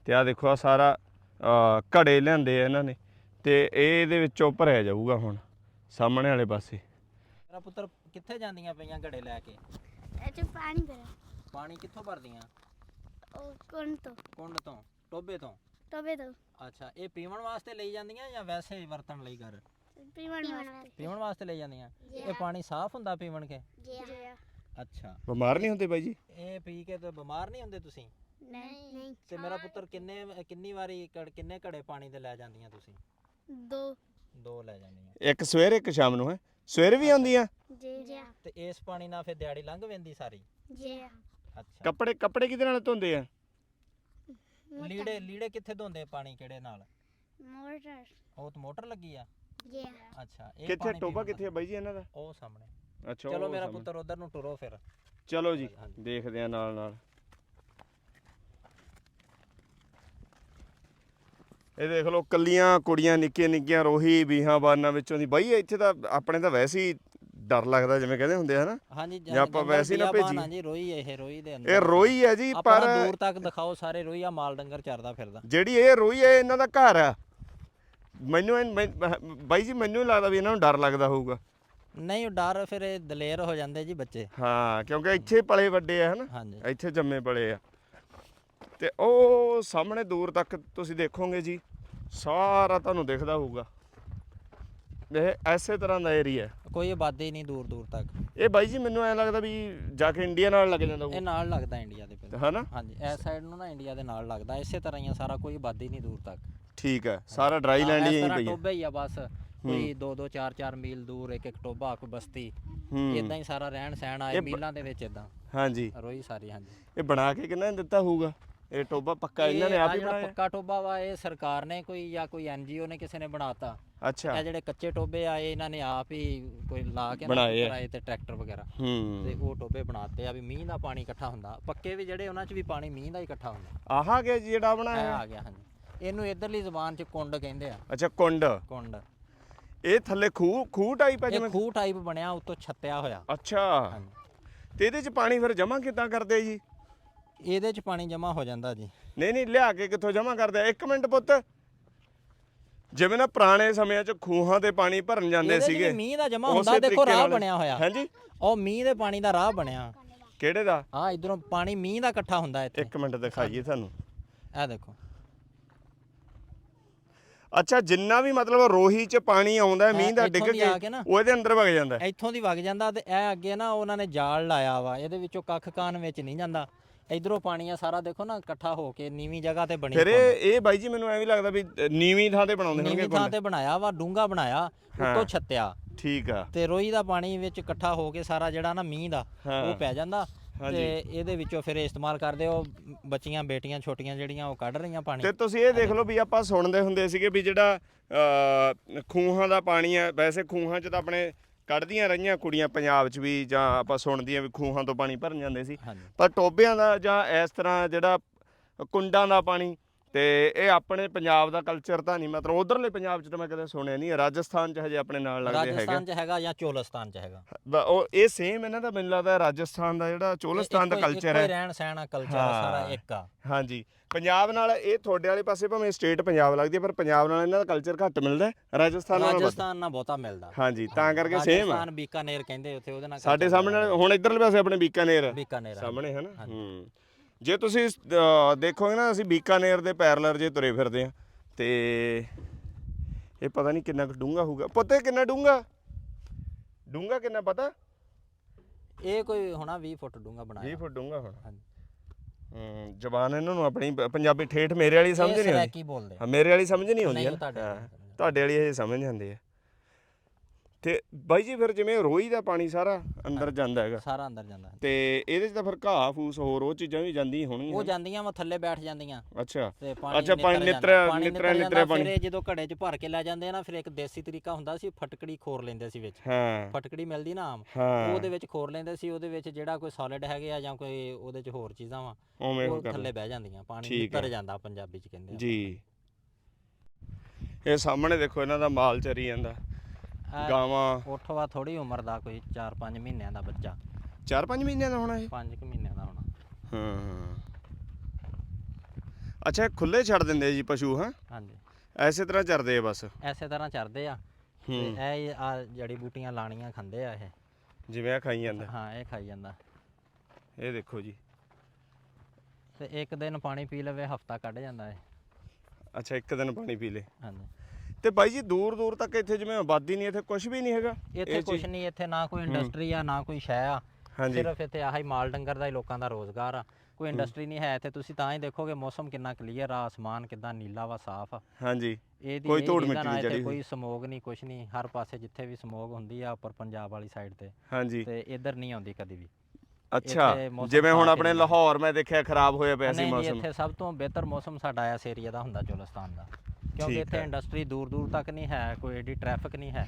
ਤੇ ਆ ਦੇਖੋ ਆ ਸਾਰਾ ਘੜੇ ਲਿਆਂਦੇ ਆ ਇਹਨਾਂ ਨੇ। ਤੇ ਇਹ ਇਹਦੇ ਵਿੱਚੋਂ ਭਰਿਆ ਜਾਊਗਾ ਹੁਣ ਸਾਹਮਣੇ ਵਾਲੇ ਪਾਸੇ।
ਮੇਰਾ ਪੁੱਤਰ ਕਿੱਥੇ ਜਾਂਦੀਆਂ ਪਈਆਂ ਘੜੇ ਲੈ ਕੇ?
ਇਹ ਚ ਪਾਣੀ ਭਰਿਆ।
ਪਾਣੀ ਕਿੱਥੋਂ ਭਰਦੀਆਂ?
ਉਹ ਕੌਣ ਤੋਂ।
ਕੁੰਡ ਤੋਂ? ਟੋਬੇ ਤੋਂ?
ਤਵੇ ਤੋਂ।
ਅੱਛਾ ਇਹ ਪੀਵਣ ਵਾਸਤੇ ਲਈ ਜਾਂਦੀਆਂ ਜਾਂ ਵੈਸੇ ਹੀ ਵਰਤਣ ਲਈ ਕਰ
ਪੀਵਣ ਵਾਸਤੇ।
ਪੀਵਣ ਵਾਸਤੇ ਲਈ ਜਾਂਦੀਆਂ? ਇਹ ਪਾਣੀ ਸਾਫ਼ ਹੁੰਦਾ ਪੀਵਣ ਕੇ?
ਜੀ
ਅੱਛਾ।
ਬਿਮਾਰ ਨਹੀਂ ਹੁੰਦੇ ਬਾਈ ਜੀ?
ਇਹ ਪੀ ਕੇ ਤਾਂ ਬਿਮਾਰ ਨਹੀਂ ਹੁੰਦੇ ਤੁਸੀਂ?
ਨਹੀਂ। ਨਹੀਂ
ਤੇ ਮੇਰਾ ਪੁੱਤਰ ਕਿੰਨੇ ਕਿੰਨੀ ਵਾਰੀ ਕਿੰਨੇ ਘੜੇ ਪਾਣੀ ਦੇ ਲੈ ਜਾਂਦੀਆਂ ਤੁਸੀਂ?
ਦੋ।
ਦੋ ਲੈ ਜਾਂਦੀਆਂ।
ਇੱਕ ਸਵੇਰੇ ਇੱਕ ਸ਼ਾਮ ਨੂੰ ਹੈ? ਸਵੇਰੇ ਵੀ ਆਉਂਦੀਆਂ?
ਜੀ ਜੀ।
ਤੇ ਇਸ ਪਾਣੀ ਨਾਲ ਫਿਰ ਦਿਹਾੜੀ ਲੰਘ ਪੈਂਦੀ ਸਾਰੀ?
ਜੀ।
ਅੱਛਾ।
ਕੱਪੜੇ ਕੱਪੜੇ ਕਿਹਦੇ ਨਾਲ ਧੋਂਦੇ ਆ?
ਲੀੜੇ ਲੀੜੇ ਕਿੱਥੇ ਧੋਂਦੇ ਪਾਣੀ ਕਿਹੜੇ ਨਾਲ?
ਮੋਟਰ।
ਉਹ ਤਾਂ ਮੋਟਰ ਲੱਗੀ ਆ?
ਜੀ।
ਅੱਛਾ ਇਹ
ਕਿੱਥੇ
ਪਾਣੀ
ਟੋਬਾ ਕਿੱਥੇ ਆ ਬਾਈ ਜੀ ਇਹਨਾਂ ਦਾ।
ਉਹ ਸਾਹਮਣੇ।
ਅੱਛਾ
ਚਲੋ
ਉਹ
ਮੇਰਾ
ਸਾਹਮਣੇ।
ਪੁੱਤਰ ਉਧਰ ਨੂੰ ਟੁਰੋ ਫਿਰ।
ਚਲੋ ਜੀ
ਹਾਂਜੀ।
ਦੇਖਦੇ ਆ ਨਾਲ ਨਾਲ। ਇਹ ਦੇਖ ਲਓ ਕੱਲੀਆਂ ਕੁੜੀਆਂ ਨਿੱਕੀਆਂ ਨਿੱਕੀਆਂ ਰੋਹੀ ਬੀਹਾਂ ਬਾਨਾਂ ਵਿੱਚੋਂ ਦੀ। ਬਾਈ ਇੱਥੇ ਤਾਂ ਆਪਣੇ ਤਾਂ ਵੈਸੇ ਹੀ ਡਰ ਲੱਗਦਾ ਜਿਵੇਂ ਕਹਿੰਦੇ ਹੁੰਦੇ ਆ ਹਨਾ?
ਹਾਂਜੀ
ਜਾਂ ਆਪਾਂ
ਜੰਗਲ
ਵੈਸੇ ਹੀ ਨਾ
ਬਿਆਬਾਨ
ਭੇਜੀਏ।
ਆ ਜੀ ਰੋਈ ਇਹ ਰੋਈ ਦੇ
ਇਹ
ਅੰਦਰ
ਰੋਈ ਹੈ ਜੀ ਪਰ
ਆਪਣਾ ਦੂਰ ਤੱਕ ਦਿਖਾਓ ਸਾਰੇ ਰੋਈ ਆ ਮਾਲ ਡੰਗਰ ਚਰਦਾ ਫਿਰਦਾ।
ਜਿਹੜੀ ਇਹ ਰੋਈ ਹੈ ਇਹਨਾਂ ਦਾ ਘਰ ਆ। ਮੈਨੂੰ ਇਹ- ਮੈਂ- ਬਾਈ ਜੀ ਮੈਨੂੰ ਲੱਗਦਾ ਵੀ ਇਹਨਾਂ ਨੂੰ ਡਰ ਲੱਗਦਾ ਹੋਊਗਾ।
ਨਹੀਂ ਉਹ ਡਰ ਫਿਰ ਇਹ ਦਲੇਰ ਹੋ ਜਾਂਦੇ ਜੀ ਬੱਚੇ।
ਹਾਂ ਕਿਉਂਕਿ ਇੱਥੇ ਪਲੇ ਵੱਡੇ ਆ ਹਨਾ?
ਹਾਂਜੀ।
ਇੱਥੇ ਜੰਮੇ ਪਲੇ ਆ। ਤੇ ਉਹ ਸਾਹਮਣੇ ਦੂਰ ਤੱਕ ਤੁਸੀਂ ਦੇਖੋਗੇ ਜੀ ਸਾਰਾ ਤੁਹਾਨੂੰ ਦਿਖਦਾ ਹੋਊਗਾ। ਇਹ ਐਸੇ ਤਰ੍ਹਾਂ ਦਾ ਏਰੀਆ
ਕੋਈ ਆਬਾਦੀ ਨਹੀਂ ਦੂਰ ਦੂਰ ਤੱਕ।
ਇਹ ਬਾਈ ਜੀ ਮੈਨੂੰ ਐ ਲੱਗਦਾ ਵੀ ਜਾ ਕੇ ਇੰਡੀਆ ਨਾਲ ਲੱਗ ਜਾਂਦਾ
ਇਹ
ਹੋਊ
ਨਾਲ ਲੱਗਦਾ ਇੰਡੀਆ ਦੇ ਫਿਰ
ਹਨਾ?
ਹਾਂਜੀ ਇਸ ਸਾਈਡ ਨੂੰ ਨਾ ਇੰਡੀਆ ਦੇ ਨਾਲ ਲੱਗਦਾ। ਇਸੇ ਤਰ੍ਹਾਂ ਹੀ ਆ ਸਾਰਾ ਕੋਈ ਆਬਾਦੀ ਨਹੀਂ ਦੂਰ ਤੱਕ।
ਠੀਕ ਹੈ ਸਾਰਾ ਡਰਾਈ ਲੈਂਡ
ਹਾਂ,
ਹੀ
ਇਸ ਤਰ੍ਹਾਂ
ਪਈ ਹੈ।
ਟੋਬੇ ਹੀ ਆ ਬਸ। ਕੋਈ 2 2 4 4 ਮੀਲ ਦੂਰ ਇੱਕ ਇੱਕ ਟੋਬਾ ਕੋਈ ਬਸਤੀ। ਇਦਾਂ ਹੀ ਸਾਰਾ ਰਹਿਣ ਸਹਿਣ ਆਏ ਮੀਲਾਂ ਦੇ ਵਿੱਚ ਇਦਾਂ
ਹਾਂਜੀ।
ਰੋਈ ਸਾਰੀ ਹਾਂਜੀ।
ਇਹ ਬਣਾ ਕੇ ਕਿੰਨਾ ਦਿੱਤਾ ਹੋਊਗਾ? ਇਹ ਟੋਬਾ ਪੱਕਾ ਇਹਨਾਂ ਨੇ ਆਪ ਹੀ ਬਣਾਇਆ?
ਪੱਕਾ ਟੋਬਾ ਵਾ ਇਹ ਸਰਕਾਰ ਨੇ ਕੋਈ ਜਾਂ ਕੋਈ ਐਨਜੀਓ ਨੇ ਕਿਸੇ ਨੇ ਬਣਾਤਾ।
ਅੱਛਾ।
ਇਹ ਜਿਹੜੇ ਕੱਚੇ ਟੋਬੇ ਆ ਇਹ ਇਹਨਾਂ ਨੇ ਆਪ ਹੀ ਕੋਈ ਲਾ ਕੇ
ਬਣਾਏ
ਤੇ ਟਰੈਕਟਰ ਵਗੈਰਾ।
ਹੂੰ।
ਤੇ ਉਹ ਟੋਬੇ ਬਣਾਤੇ ਆ ਵੀ ਮੀਂਹ ਦਾ ਪਾਣੀ ਇਕੱਠਾ ਹੁੰਦਾ। ਪੱਕੇ ਵੀ ਜਿਹੜੇ ਉਹਨਾਂ 'ਚ ਵੀ ਪਾਣੀ ਮੀਂਹ ਦਾ ਹੀ ਇਕੱਠਾ ਹੁੰਦਾ।
ਆਹਾ ਗਿਆ ਜਿਹੜਾ ਬਣਾਇਆ?
ਆ ਗਿਆ ਹਾਂਜੀ। ਇਹਨੂੰ ਇਧਰਲੀ ਜ਼ੁਬਾਨ 'ਚ ਕੁੰਡ ਕਹਿੰਦੇ ਆ।
ਅੱਛਾ ਕੁੰਡ।
ਕੁੰਡ।
ਇਹ ਥੱਲੇ ਖੂਹ ਖੂਹ ਟਾਈਪ ਹੈ
ਇਹ
ਜਿਵੇਂ?
ਖੂਹ ਟਾਈਪ ਬਣਿਆ ਉੱਤੋਂ ਛੱਤਿਆ ਹੋਇਆ।
ਅੱਛਾ। ਤੇ ਇਹਦੇ ਚ ਪਾਣੀ ਫਿਰ ਜਮਾ ਕਿੱਦਾਂ ਕਰਦੇ ਜੀ?
ਇਹਦੇ 'ਚ ਪਾਣੀ ਜਮਾ ਹੋ ਜਾਂਦਾ ਜੀ।
ਨਹੀਂ ਨਹੀਂ ਲਿਆ ਕੇ ਕਿੱਥੋਂ ਜਮਾ ਕਰਦੇ ਆ? ਇੱਕ ਮਿੰਟ ਪੁੱਤ। ਜਿਵੇਂ ਨਾ ਪੁਰਾਣੇ ਸਮਿਆਂ ਚ ਖੂਹਾਂ ਤੇ ਪਾਣੀ ਭਰਨ ਜਾਂਦੇ
ਇਹਦੇ 'ਚ ਵੀ
ਸੀਗੇ
ਮੀਂਹ ਦਾ ਜਮਾ
ਉਸੇ
ਹੁੰਦਾ ਦੇਖੋ
ਤਰੀਕੇ
ਰਾਹ
ਨਾਲ-
ਬਣਿਆ ਹੋਇਆ।
ਹਾਂਜੀ।
ਉਹ ਮੀਂਹ ਦੇ ਪਾਣੀ ਦਾ ਰਾਹ ਬਣਿਆ।
ਕਿਹੜੇ ਦਾ?
ਆ ਇਧਰੋਂ ਪਾਣੀ ਮੀਂਹ ਦਾ ਇਕੱਠਾ ਹੁੰਦਾ ਇੱਥੇ।
ਇੱਕ ਮਿੰਟ ਦਿਖਾਈਏ ਤੁਹਾਨੂੰ।
ਇਹ ਦੇਖੋ।
ਅੱਛਾ ਜਿੰਨਾ ਵੀ ਮਤਲਬ ਰੋਹੀ ਚ ਪਾਣੀ ਆਉਂਦਾ ਮੀਂਹ ਦਾ ਡਿੱਗ ਕੇ ਉਹ ਇਹਦੇ ਅੰਦਰ ਵਗ ਜਾਂਦਾ।
ਇੱਥੋਂ ਦੀ ਵਗ ਜਾਂਦਾ ਤੇ ਇਹ ਅੱਗੇ ਨਾ ਉਹਨਾਂ ਨੇ ਜਾਲ ਲਾਇਆ ਵਾ ਇਹਦੇ ਵਿੱਚੋਂ ਕੱਖ ਕਾਨ ਵਿੱਚ ਨਹੀਂ ਜਾਂਦਾ ਇਧਰੋਂ ਪਾਣੀ ਆ ਸਾਰਾ ਦੇਖੋ ਨਾ ਇਕੱਠਾ ਹੋ ਕੇ ਨੀਵੀਂ ਜਗ੍ਹਾ ਤੇ ਬਣੀ
ਫਿਰ ਇਹ ਬਾਈ ਜੀ ਮੈਨੂੰ ਐਵੇਂ ਲੱਗਦਾ ਵੀ ਨੀਵੀਂ ਥਾਂ ਤੇ ਬਣਾਉਂਦੇ ਹੋਣਗੇ
ਨੀਵੀਂ ਥਾਂ ਤੇ ਬਣਾਇਆ ਵਾ ਡੂੰਗਾ ਬਣਾਇਆ ਉੱਤੋਂ ਛੱਤਿਆ
ਠੀਕ ਆ
ਤੇ ਰੋਈ ਦਾ ਪਾਣੀ ਵਿੱਚ ਇਕੱਠਾ ਹੋ ਕੇ ਸਾਰਾ ਜਿਹੜਾ ਨਾ ਮੀਂਹ ਦਾ। ਉਹ ਪੈ ਜਾਂਦਾ। ਤੇ ਇਹਦੇ ਵਿੱਚੋਂ ਫਿਰ ਇਸਤੇਮਾਲ ਕਰਦੇ ਉਹ ਬੱਚੀਆਂ ਬੇਟੀਆਂ ਛੋਟੀਆਂ ਜਿਹੜੀਆਂ ਉਹ ਕੱਢ ਰਹੀਆਂ ਪਾਣੀ?
ਤੇ ਤੁਸੀਂ ਇਹ ਦੇਖ ਲਓ ਵੀ ਆਪਾਂ ਸੁਣਦੇ ਹੁੰਦੇ ਸੀਗੇ ਵੀ ਜਿਹੜਾ ਖੂਹਾਂ ਦਾ ਪਾਣੀ ਹੈ ਵੈਸੇ ਖੂਹਾਂ 'ਚ ਤਾਂ ਆਪਣੇ ਕੱਢਦੀਆਂ ਰਹੀਆਂ ਕੁੜੀਆਂ ਪੰਜਾਬ 'ਚ ਵੀ ਜਾਂ ਆਪਾਂ ਸੁਣਦੀਆਂ ਵੀ ਖੂਹਾਂ ਤੋਂ ਪਾਣੀ ਭਰਨ ਜਾਂਦੇ ਸੀ। ਪਰ ਟੋਬਿਆਂ ਦਾ ਜਾਂ ਇਸ ਤਰ੍ਹਾਂ ਜਿਹੜਾ ਕੁੰਡਾਂ ਦਾ ਪਾਣੀ ਤੇ ਇਹ ਆਪਣੇ ਪੰਜਾਬ ਦਾ ਕਲਚਰ ਤਾਂ ਨਹੀਂ ਮਤਲਬ ਉਧਰਲੇ ਪੰਜਾਬ 'ਚ ਤਾਂ ਮੈਂ ਕਦੇ ਸੁਣਿਆ ਨਹੀਂ ਰਾਜਸਥਾਨ 'ਚ ਹਜੇ ਆਪਣੇ ਨਾਲ ਲੱਗਦੇ ਹੈਗੇ
ਰਾਜਸਥਾਨ 'ਚ ਹੈਗਾ ਜਾਂ ਚੋਲਸਤਾਨ 'ਚ ਹੈਗਾ?
ਬ- ਉਹ ਇਹ ਸੇਮ ਇਹਨਾਂ ਦਾ ਮੈਨੂੰ ਲੱਗਦਾ ਰਾਜਸਥਾਨ ਦਾ ਜਿਹੜਾ ਚੋਲਸਤਾਨ ਦਾ
ਇੱਕੋ
ਕਲਚਰ
ਇੱਕੋ ਹੀ
ਹੈ।
ਰਹਿਣ ਸਹਿਣ ਕਲਚਰ
ਹਾਂ।
ਸਾਰਾ ਇੱਕ ਆ।
ਹਾਂਜੀ। ਪੰਜਾਬ ਨਾਲ ਇਹ ਤੁਹਾਡੇ ਵਾਲੇ ਪਾਸੇ ਭਾਵੇਂ ਸਟੇਟ ਪੰਜਾਬ ਲੱਗਦੀ ਹੈ ਪਰ ਪੰਜਾਬ ਨਾਲ ਇਹਨਾਂ ਦਾ ਕਲਚਰ ਘੱਟ ਮਿਲਦਾ ਹੈ। ਰਾਜਸਥਾਨ ਨਾਲ ਵੱਧ।
ਰਾਜਸਥਾਨ ਨਾਲ ਬਹੁਤਾ ਮਿਲਦਾ।
ਹਾਂਜੀ ਤਾਂ ਕਰਕੇ ਸੇਮ ਆ।
ਰਾਜਸਥਾਨ ਬੀਕਾਨੇਰ ਕਹਿੰਦੇ ਉੱਥੇ ਉਹਦੇ ਨਾਲ
ਸਾਡੇ ਸਾਹਮਣੇ ਹੁਣ ਇਧਰਲੇ ਪਾਸੇ ਆਪਣੇ ਬੀਕਾਨੇਰ
ਬੀਕਾਨੇਰ ਆ।
ਸਾਹਮਣੇ ਹੈ ਨਾ? ਹੂੰ। ਜੇ ਤੁਸੀਂ ਅ, ਦੇਖੋਗੇ ਨਾ ਅਸੀਂ ਬੀਕਾਨੇਰ ਦੇ ਪੈਰਲਰ ਜੇ ਤੁਰੇ ਫਿਰਦੇ ਆ ਤੇ ਇਹ ਪਤਾ ਨਹੀਂ ਕਿੰਨਾ ਕੁ ਡੂੰਗਾ ਹੋਊਗਾ। ਪਤਾ ਕਿੰਨਾ ਡੂੰਗਾ ਡੂੰਗਾ ਕਿੰਨਾ ਪਤਾ?
ਇਹ ਕੋਈ ਹੋਣਾ 20 ਫੁੱਟ ਡੂੰਗਾ
20
ਬਣਾਇਆ
ਫੁੱਟ ਡੂੰਗਾ ਹੁਣ।
ਹਾਂਜੀ।
ਹੂੰ ਜ਼ਬਾਨ ਇਹਨਾਂ ਨੂੰ ਆਪਣੀ ਪ- ਪੰਜਾਬੀ ਠੇਠ ਮੇਰੇ ਵਾਲੀ ਸਮਝ
ਇਹ
ਨਹੀਂ ਆਉਂਦੀ।
ਬੋਲਦੇ
ਹਾਂ ਮੇਰੇ ਵਾਲੀ ਸਮਝ ਨਹੀਂ ਆਉਂਦੀ
ਨਹੀਂ,
ਹੈ
ਤੁਹਾਡੇ। ਵਾਲੀ
ਹਾਂ,
ਸਮਝ
ਤੁਹਾਡੇ ਵਾਲੀ ਇਹ ਸਮਝ ਜਾਂਦੇ ਆ ਤੇ ਬਾਈ ਜੀ ਫਿਰ ਜਿਵੇਂ ਰੋਈ ਦਾ ਪਾਣੀ ਸਾਰਾ ਅੰਦਰ ਜਾਂਦਾ ਹੈਗਾ।
ਸਾਰਾ ਅੰਦਰ ਜਾਂਦਾ
ਤੇ ਇਹਦੇ ਚ ਤਾਂ ਫਿਰ ਘਾਹ ਫੂਸ ਹੋਰ ਉਹ ਚੀਜ਼ਾਂ ਵੀ ਜਾਂਦੀਆਂ
ਉਹ
ਹੋਣਗੀਆਂ।
ਜਾਂਦੀਆਂ ਵਾ ਥੱਲੇ ਬੈਠ ਜਾਂਦੀਆਂ।
ਅੱਛਾ।
ਤੇ ਪਾਣੀ
ਅੱਛਾ, ਪਾਣੀ
ਨਿੱਤਰ ਪਾਣੀ ਨਿੱਤਰ ਫਿਰ
ਪਾਣੀ।
ਇਹ ਜਦੋਂ ਘੜੇ 'ਚ ਭਰ ਕੇ ਲੈ ਜਾਂਦੇ ਆ ਨਾ ਫਿਰ ਇੱਕ ਦੇਸੀ ਤਰੀਕਾ ਹੁੰਦਾ ਸੀ ਫਟਕੜੀ ਖੋਰ ਲੈਂਦੇ ਸੀ ਵਿੱਚ।
ਹਾਂ।
ਫਟਕੜੀ ਮਿਲਦੀ ਨਾ ਆਮ ਉਹਦੇ ਵਿੱਚ ਖੋਰ ਲੈਂਦੇ ਸੀ ਉਹਦੇ ਵਿੱਚ ਜਿਹੜਾ ਕੋਈ ਸੋਲਿਡ ਹੈਗੇ ਆ ਜਾਂ ਕੋਈ ਉਹਦੇ 'ਚ ਹੋਰ ਚੀਜ਼ਾਂ ਵਾ ਉਹ
ਉਹ
ਥੱਲੇ ਬਹਿ ਜਾਂਦੀਆਂ ਪਾਣੀ ਨਿੱਤਰ। ਜਾਂਦਾ ਪੰਜਾਬੀ 'ਚ ਕਹਿੰਦੇ ਆ
ਜੀ। ਇਹ ਸਾਹਮਣੇ ਦੇਖੋ ਇਹਨਾਂ ਦਾ ਮਾਲ ਚਰੀ ਜਾਂਦਾ।
ਇਹ
ਗਾਵਾਂ।
ਉਠਵਾ ਥੋੜੀ ਉਮਰ ਦਾ ਕੋਈ 4-5 ਮਹੀਨਿਆਂ ਦਾ ਬੱਚਾ।
4-5 ਮਹੀਨਿਆਂ ਦਾ ਹੋਣਾ ਇਹ?
5 ਮਹੀਨਿਆਂ ਦਾ ਹੋਣਾ।
ਹਾਂ ਅੱਛਾ ਇਹ ਖੁੱਲੇ ਛੱਡ ਦਿੰਦੇ ਜੀ ਪਸ਼ੂ ਹਾਂ?
ਹਾਂਜੀ।
ਐਸੇ ਤਰ੍ਹਾਂ ਚਰਦੇ ਆ ਬਸ।
ਐਸੇ ਤਰ੍ਹਾਂ ਚਰਦੇ ਆ। ਤੇ
ਹੂੰ।
ਇਹ ਆ ਜੜੀ ਬੂਟੀਆਂ ਲਾਣੀਆਂ ਖਾਂਦੇ ਆ ਇਹ।
ਜਿਵੇਂ ਆ ਖਾਈ ਜਾਂਦਾ।
ਹਾਂ ਇਹ ਖਾਈ ਜਾਂਦਾ।
ਇਹ ਦੇਖੋ ਜੀ।
ਤੇ ਇੱਕ ਦਿਨ ਪਾਣੀ ਪੀ ਲਵੇ ਹਫਤਾ ਕੱਢ ਜਾਂਦਾ ਹੈ
ਅੱਛਾ ਇੱਕ ਦਿਨ ਪਾਣੀ ਪੀ ਲੇ।
ਹਾਂਜੀ।
ਤੇ ਬਾਈ ਜੀ ਦੂਰ ਦੂਰ ਤੱਕ ਇੱਥੇ ਜਿਵੇਂ ਆਬਾਦੀ ਨਹੀਂ ਇੱਥੇ ਕੁਝ ਵੀ ਨਹੀਂ ਹੈਗਾ।
ਇੱਥੇ ਕੁਝ ਨਹੀਂ ਇੱਥੇ ਨਾ ਕੋਈ ਇੰਡਸਟਰੀ ਆ ਨਾ ਕੋਈ ਸ਼ੈ ਆ। ਸਿਰਫ ਇੱਥੇ ਆਹੀ ਮਾਲ ਡੰਗਰ ਦਾ ਹੀ ਲੋਕਾਂ ਦਾ ਰੋਜ਼ਗਾਰ ਆ। ਕੋਈ ਇੰਡਸਟਰੀ ਨਹੀਂ ਹੈ ਇੱਥੇ ਤੁਸੀਂ ਤਾਂ ਹੀ ਦੇਖੋਗੇ ਮੌਸਮ ਕਿੰਨਾ ਕਲੀਅਰ ਆ ਆਸਮਾਨ ਕਿੰਨਾ ਨੀਲਾ ਵਾ ਸਾਫ਼ ਆ।
ਹਾਂਜੀ।
ਇਹਦੀ
ਕੋਈ ਧੂੜ ਮਿੱਟੀ ਨਹੀਂ ਚੜ੍ਹੀ
ਕੋਈ ਸਮੋਗ ਨਹੀਂ ਕੁਛ ਨਹੀਂ। ਹਰ ਪਾਸੇ ਜਿੱਥੇ ਵੀ ਸਮੋਗ ਹੁੰਦੀ ਆ ਉੱਪਰ ਪੰਜਾਬ ਵਾਲੀ ਸਾਈਡ ਤੇ।
ਹਾਂਜੀ।
ਤੇ ਇੱਧਰ ਨਹੀਂ ਆਉਂਦੀ ਕਦੀ ਵੀ।
ਅੱਛਾ। ਜਿਵੇਂ ਹੁਣ ਆਪਣੇ। ਲਾਹੌਰ ਮੈਂ ਦੇਖਿਆ ਖਰਾਬ ਹੋਇਆ ਪਿਆ ਸੀ
ਨਹੀਂ
ਮੌਸਮ।
ਇੱਥੇ ਸਭ ਤੋਂ ਬਿਹਤਰ ਮੌਸਮ ਸਾਡਾ ਇਸ ਏਰੀਆ ਦਾ ਹੁੰਦਾ ਚੋਲਸਤਾਨ ਦਾ। ਕਿਉਂਕਿ
ਠੀਕ
ਇੱਥੇ
ਹੈ।
ਇੰਡਸਟਰੀ ਦੂਰ ਦੂਰ ਤੱਕ ਨਹੀਂ ਹੈ ਕੋਈ ਏਡੀ ਟ੍ਰੈਫਿਕ ਨਹੀਂ ਹੈ।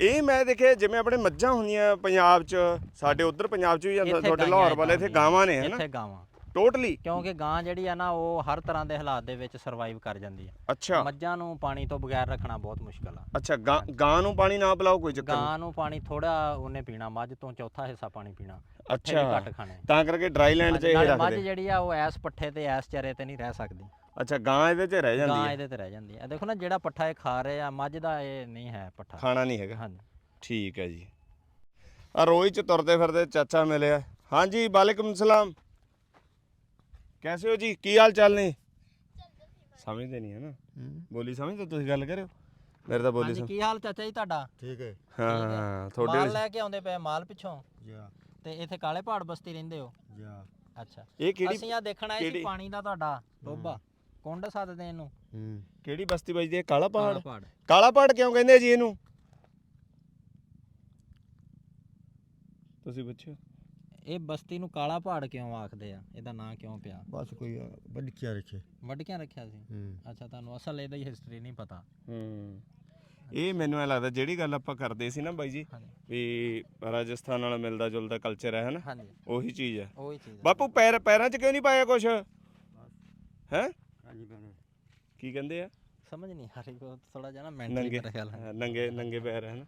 ਇਹ ਮੈਂ ਦੇਖਿਆ ਜਿਵੇਂ ਆਪਣੇ ਮੱਝਾਂ ਹੁੰਦੀਆਂ ਪੰਜਾਬ 'ਚ ਸਾਡੇ ਉਧਰ ਪੰਜਾਬ 'ਚ ਵੀ ਜਾਂ
ਇੱਥੇ
ਤੁਹਾਡੇ
ਗਾਈਆਂ
ਲਾਹੌਰ ਵਾਲੇ ਇੱਥੇ
ਇੱਦਾਂ
ਗਾਵਾਂ ਨੇ ਹਨਾ?
ਇੱਥੇ ਗਾਵਾਂ।
ਟੋਟਲੀ
ਕਿਉਂਕਿ ਗਾਂ ਜਿਹੜੀ ਆ ਨਾ ਉਹ ਹਰ ਤਰ੍ਹਾਂ ਦੇ ਹਾਲਾਤ ਦੇ ਵਿੱਚ ਸਰਵਾਈਵ ਕਰ ਜਾਂਦੀ ਹੈ
ਅੱਛਾ।
ਮੱਝਾਂ ਨੂੰ ਪਾਣੀ ਤੋਂ ਬਗੈਰ ਰੱਖਣਾ ਬਹੁਤ ਮੁਸ਼ਕਲ ਆ।
ਅੱਛਾ ਗਾਂ ਗਾਂ ਨੂੰ ਪਾਣੀ ਨਾ ਪਿਲਾਓ ਕੋਈ ਚੱਕਰ ਨਹੀਂ।
ਗਾਂ ਨੂੰ ਪਾਣੀ ਥੋੜਾ ਉਹਨੇ ਪੀਣਾ ਮੱਝ ਤੋਂ ਚੌਥਾ ਹਿੱਸਾ ਪਾਣੀ ਪੀਣਾ ਪੱਠੇ
ਅੱਛਾ।
ਘੱਟ ਖਾਣੇ।
ਤਾਂ ਕਰਕੇ ਡਰਾਈ ਲੈਂਡ 'ਚ ਇਹ
ਨਾਲੇ ਮੱਝ
ਰੱਖਦੇ
ਜਿਹੜੀ ਆ ਉਹ ਐਸ ਪੱਠੇ ਤੇ ਐਸ ਚਰੇ ਤੇ ਨਹੀਂ ਰਹਿ ਸਕਦੀ।
ਅੱਛਾ ਗਾਂ ਇਹਦੇ 'ਚ ਰਹਿ
ਗਾਂ
ਜਾਂਦੀ ਹੈ?
ਇਹਦੇ ਤੇ ਰਹਿ ਜਾਂਦੀ ਹੈ। ਦੇਖੋ ਨਾ ਜਿਹੜਾ ਪੱਠਾ ਇਹ ਖਾ ਰਹੇ ਆ ਮੱਝ ਦਾ ਇਹ ਨਹੀਂ ਹੈ ਪੱਠਾ।
ਖਾਣਾ ਨਹੀਂ ਹੈਗਾ।
ਹਾਂਜੀ।
ਠੀਕ ਹੈ ਜੀ। ਆ ਰੋਈ 'ਚ ਤੁਰਦੇ ਫਿਰਦੇ ਚਾਚਾ ਮਿਲਿਆ। ਹਾਂਜੀ ਵਾਲੇਕੁਮ ਸਲਾਮ। ਕੈਸੇ ਹੋ ਜੀ? ਕੀ ਹਾਲ ਚਾਲ ਨੇ? ਸਮਝਦੇ ਨਹੀਂ ਹੈ। ਨਾ ਬੋਲੀ ਸਮਝਦੇ ਤੁਸੀਂ ਗੱਲ ਕਰਿਓ। ਮੇਰੇ ਤਾਂ ਬੋਲੀ
ਹਾਂਜੀ
ਸਮਝ
ਕੀ ਹਾਲ ਚਾਚਾ ਜੀ ਤੁਹਾਡਾ?
ਠੀਕ ਹੈ।
ਹਾਂ
ਮਾਲ
ਤੁਹਾਡੇ
ਲੈ ਕੇ ਆਉਂਦੇ ਪਏ ਮਾਲ ਪਿੱਛੋਂ?
ਜਾ
ਤੇ ਇੱਥੇ ਕਾਲੇ ਪਹਾੜ ਬਸਤੀ ਰਹਿੰਦੇ ਹੋ?
ਜਾ
ਅੱਛਾ।
ਇਹ ਕਿਹੜੀ
ਅਸੀਂ ਆ ਦੇਖਣ ਸੀ
ਕਿਹੜੀ?
ਪਾਣੀ ਦਾ ਤੁਹਾਡਾ ਟੋਬਾ ਕੁੰਡ ਸੱਦਦੇ ਇਹਨੂੰ।
ਹੂੰ।
ਕਿਹੜੀ ਬਸਤੀ ਵੱਜਦੀ ਹੈ? ਕਾਲਾ ਪਹਾੜ?
ਪਹਾੜ।
ਕਾਲਾ ਪਹਾੜ ਕਿਉਂ ਕਹਿੰਦੇ ਜੀ ਇਹਨੂੰ? ਤੁਸੀਂ ਪੁੱਛੋ
ਇਹ ਬਸਤੀ ਨੂੰ ਕਾਲਾ ਪਹਾੜ ਕਿਉਂ ਆਖਦੇ ਆ? ਇਹਦਾ ਨਾਂ ਕਿਉਂ ਪਿਆ?
ਬਸ ਕੋਈ ਬੱਡਿਆ ਰੱਖੇ।
ਵੱਢ ਰੱਖਿਆ ਸੀ?
ਹੂੰ।
ਅੱਛਾ ਤੁਹਾਨੂੰ ਅਸਲ ਇਹਦਾ ਹੀ ਹਿਸਟਰੀ ਨਹੀਂ ਪਤਾ।
ਹੂੰ। ਇਹ ਮੈਨੂੰ ਐ ਲੱਗਦਾ ਜਿਹੜੀ ਗੱਲ ਆਪਾਂ ਕਰਦੇ ਸੀ ਨਾ ਬਾਈ ਜੀ
ਹਾਂਜੀ।
ਵੀ ਰਾਜਸਥਾਨ ਨਾਲ ਮਿਲਦਾ ਜੁਲਦਾ ਕਲਚਰ ਹੈ ਹਨਾ
ਹਾਂਜੀ।
ਉਹੀ ਚੀਜ਼ ਹੈ
ਉਹੀ ਚੀਜ਼ ਆ।
ਬਾਪੂ ਪੈਰ ਪੈਰਾਂ 'ਚ ਕਿਉਂ ਨਹੀਂ ਪਾਇਆ ਕੁਛ? ਹੈ?
ਹਾਂਜੀ ਬਣੇ
ਕੀ ਕਹਿੰਦੇ ਆ?
ਸਮਝ ਨਹੀਂ ਆ ਰਹੀ ਉਹ ਥੋੜਾ ਜਿਹਾ ਨਾ
ਨੰਗੇ
ਮੈਂਟਲੀ ਮੇਰਾ ਖਿਆਲ ਹੈ
ਹਾਂ, ਨੰਗੇ ਨੰਗੇ ਪੈਰ ਹਨ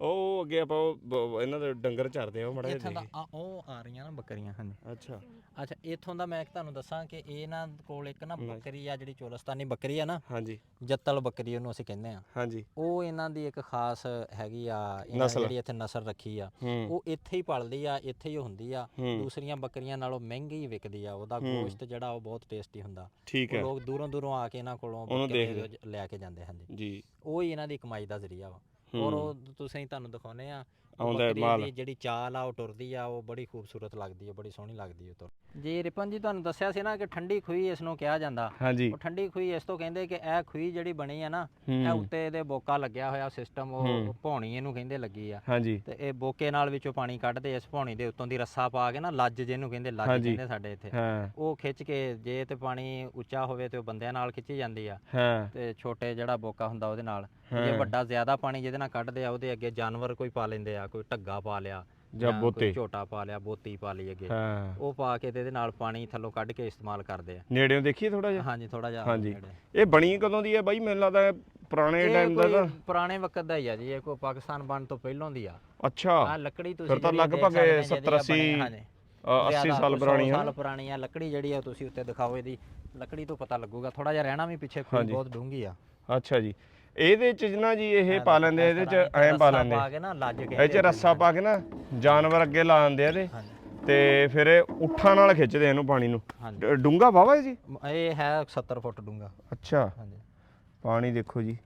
ਉਹ ਅੱਗੇ ਆਪਾਂ ਉਹ ਬ- ਇਹਨਾਂ ਦੇ ਡੰਗਰ ਚਰਦੇ ਆ ਉਹ ਮੜਾ
ਇੱਥੋਂ
ਜਿਹਾ
ਦਾ ਆ ਉਹ ਆ ਰਹੀਆਂ ਨਾ ਬੱਕਰੀਆਂ
ਦੇਖ। ਅੱਛਾ।
ਅੱਛਾ ਇੱਥੋਂ ਦਾ ਮੈਂ ਤੁਹਾਨੂੰ ਦੱਸਾਂ ਕਿ ਇਹਨਾਂ ਕੋਲ ਇੱਕ ਨਾ ਬੱਕਰੀ ਆ ਜਿਹੜੀ ਚੋਲਸਤਾਨੀ ਬੱਕਰੀ ਆ ਨਾ
ਹਾਂਜੀ।
ਜੱਤਲ ਬੱਕਰੀ ਉਹਨੂੰ ਅਸੀਂ ਕਹਿੰਦੇ ਆ।
ਹਾਂਜੀ।
ਉਹ ਇਹਨਾਂ ਦੀ ਇੱਕ ਖਾਸ ਹੈਗੀ ਆ ਇਹਨਾਂ
ਨਸਲ।
ਜਿਹੜੀ ਇੱਥੇ ਨਸਲ ਰੱਖੀ ਆ।
ਹੂੰ।
ਉਹ ਇੱਥੇ ਹੀ ਪਲਦੀ ਆ ਇੱਥੇ ਹੀ ਹੁੰਦੀ ਆ। ਦੂਸਰੀਆਂ ਬੱਕਰੀਆਂ ਨਾਲੋਂ ਮਹਿੰਗੀ ਹੀ ਵਿਕਦੀ ਆ ਉਹਦਾ ਗੋਸ਼ਤ ਜਿਹੜਾ ਉਹ ਬਹੁਤ ਟੇਸਟੀ ਹੁੰਦਾ।
ਠੀਕ
ਉਹ
ਹੈ।
ਲੋਕ ਦੂਰੋਂ ਦੂਰੋਂ ਆ ਕੇ ਇਹਨਾਂ ਕੋਲੋਂ
ਉਹਨੂੰ
ਬੱਕਰੀ। ਲੈ ਕੇ ਜਾਂਦੇ ਹਨ ਜੀ
ਜੀ।
ਉਹ ਹੀ ਇਹਨਾਂ ਦੀ ਕਮਾਈ ਦਾ ਜ਼ਰੀਆ ਵਾ। ਔਰ ਉਹ ਤੁਸੀਂ ਤੁਹਾਨੂੰ ਦਿਖਾਉਨੇ ਆ
ਆਉਂਦਾ ਹੈ ਮਾਲ।
ਦੀ ਜਿਹੜੀ ਚਾਲ ਆ ਉਹ ਟੁਰਦੀ ਆ ਉਹ ਬੜੀ ਖੂਬਸੂਰਤ ਲੱਗਦੀ ਆ ਬੜੀ ਸੋਹਣੀ ਲੱਗਦੀ ਆ ਤੁਰ ਜੀ ਰਿਪਨ ਜੀ ਤੁਹਾਨੂੰ ਦੱਸਿਆ ਸੀ ਨਾ ਕਿ ਠੰਡੀ ਖੂਹੀ ਇਸ ਨੂੰ ਕਿਹਾ ਜਾਂਦਾ।
ਹਾਂਜੀ।
ਉਹ ਠੰਡੀ ਖੂਹੀ ਇਸ ਤੋਂ ਕਹਿੰਦੇ ਕਿ ਇਹ ਖੂਹੀ ਜਿਹੜੀ ਬਣੀ ਆ ਨਾ ਇਹ
ਹੂੰ।
ਉੱਤੇ ਇਹਦੇ ਬੋਕਾ ਲੱਗਿਆ ਹੋਇਆ ਸਿਸਟਮ ਉਹ ਭੌਣੀ ਇਹਨੂੰ ਕਹਿੰਦੇ ਲੱਗੀ ਆ।
ਹਾਂਜੀ।
ਤੇ ਇਹ ਬੋਕੇ ਨਾਲ ਵਿੱਚੋਂ ਪਾਣੀ ਕੱਢਦੇ ਇਸ ਭੌਣੀ ਦੇ ਉੱਤੋਂ ਦੀ ਰੱਸਾ ਪਾ ਕੇ ਨਾ ਲੱਜ ਜਿਹਨੂੰ ਕਹਿੰਦੇ ਲੱਜ
ਹਾਂਜੀ।
ਕਹਿੰਦੇ ਸਾਡੇ ਇੱਥੇ।
ਹਾਂ।
ਉਹ ਖਿੱਚ ਕੇ ਜੇ ਤੇ ਪਾਣੀ ਉੱਚਾ ਹੋਵੇ ਤੇ ਉਹ ਬੰਦਿਆਂ ਨਾਲ ਖਿੱਚੀ ਜਾਂਦੀ ਆ।
ਹਾਂ।
ਤੇ ਛੋਟੇ ਜਿਹੜਾ ਬੋਕਾ ਹੁੰਦਾ ਉਹਦੇ ਨਾਲ। ਜੇ
ਹਾਂ।
ਵੱਡਾ ਜ਼ਿਆਦਾ ਪਾਣੀ ਜਿਹਦੇ ਨਾਲ ਕੱਢਦੇ ਆ ਉਹਦੇ ਅੱਗੇ ਜਾਨਵਰ ਕੋਈ ਪਾ ਲੈਂਦੇ ਆ। ਕੋਈ ਢੱਗਾ ਪਾ ਲਿਆ
ਜਾਂ
ਕੋਈ
ਬੋਤੇ।
ਝੋਟਾ ਪਾ ਲਿਆ ਬੋਤੀ ਪਾ ਲਈ ਅੱਗੇ।
ਹਾਂ।
ਉਹ ਪਾ ਕੇ ਤੇ ਇਹਦੇ ਨਾਲ ਪਾਣੀ ਥੱਲੋਂ ਕੱਢ ਕੇ ਇਸਤੇਮਾਲ ਕਰਦੇ ਆ।
ਨੇੜਿਓਂ ਦੇਖੀਏ ਥੋੜਾ ਜਿਹਾ?
ਹਾਂਜੀ ਥੋੜਾ ਜਿਹਾ
ਹਾਂਜੀ।
ਨੇੜੇ।
ਇਹ ਬਣੀ ਕਦੋਂ ਦੀ ਹੈ ਬਾਈ? ਮੈਨੂੰ ਲੱਗਦਾ ਪੁਰਾਣੇ
ਇਹ
ਟਾਈਮ ਦਾ
ਕੋਈ
ਤਾਂ।
ਪੁਰਾਣੇ ਵਕਤ ਦਾ ਹੀ ਆ ਜੀ ਇਹ ਕੋਈ ਪਾਕਿਸਤਾਨ ਬਣ ਤੋਂ ਪਹਿਲਾਂ ਦੀ ਆ।
ਅੱਛਾ।
ਆ ਲੱਕੜੀ ਤੁਸੀਂ
ਫਿਰ ਤਾਂ
ਜਿਹੜੀ ਦੇਖ
ਲਗਭਗ
ਸਕਦੇ
ਇਹ
ਆ,
70
ਜਿਹੜੀ ਆ ਬਣੀ,
80
ਹਾਂਜੀ।
ਅ, 80
ਜ਼ਿਆਦਾ
ਸਾਲ
ਕੋਈ
ਪੁਰਾਣੀ
100
ਹੈ
ਸਾਲ ਪੁਰਾਣੀ ਆ ਲੱਕੜੀ ਜਿਹੜੀ ਆ ਤੁਸੀਂ ਉੱਤੇ ਦਿਖਾਓ ਇਹਦੀ। ਲੱਕੜੀ ਤੋਂ ਪਤਾ ਲੱਗੂਗਾ ਥੋੜਾ ਜਿਹਾ ਰਹਿਣਾ ਵੀ ਪਿੱਛੇ ਖੂਹ। ਬਹੁਤ ਡੂੰਗੀ ਆ।
ਅੱਛਾ ਜੀ। ਇਹਦੇ ਚ ਨਾ ਜੀ ਇਹ ਪਾ ਲੈਂਦੇ ਇਹਦੇ ਚ ਐਂ ਪਾ ਲੈਂਦੇ ਆ।
ਪਾ ਕੇ ਨਾ ਲੱਜ ਕੇ
ਇਹ ਚ ਰੱਸਾ ਪਾ ਕੇ ਨਾ ਜਾਨਵਰ ਅੱਗੇ ਲਾ ਦਿੰਦੇ ਆ ਇਹਦੇ। ਤੇ ਫਿਰ ਇਹ ਉੱਠਾਂ ਨਾਲ ਖਿੱਚਦੇ ਇਹਨੂੰ ਪਾਣੀ ਨੂੰ। ਡੂੰਗਾ ਵਾਵਾ ਜੀ?
ਇਹ ਹੈ 70 ਫੁੱਟ ਡੂੰਗਾ
ਅੱਛਾ।
ਹਾਂਜੀ।
ਪਾਣੀ ਦੇਖੋ ਜੀ।
70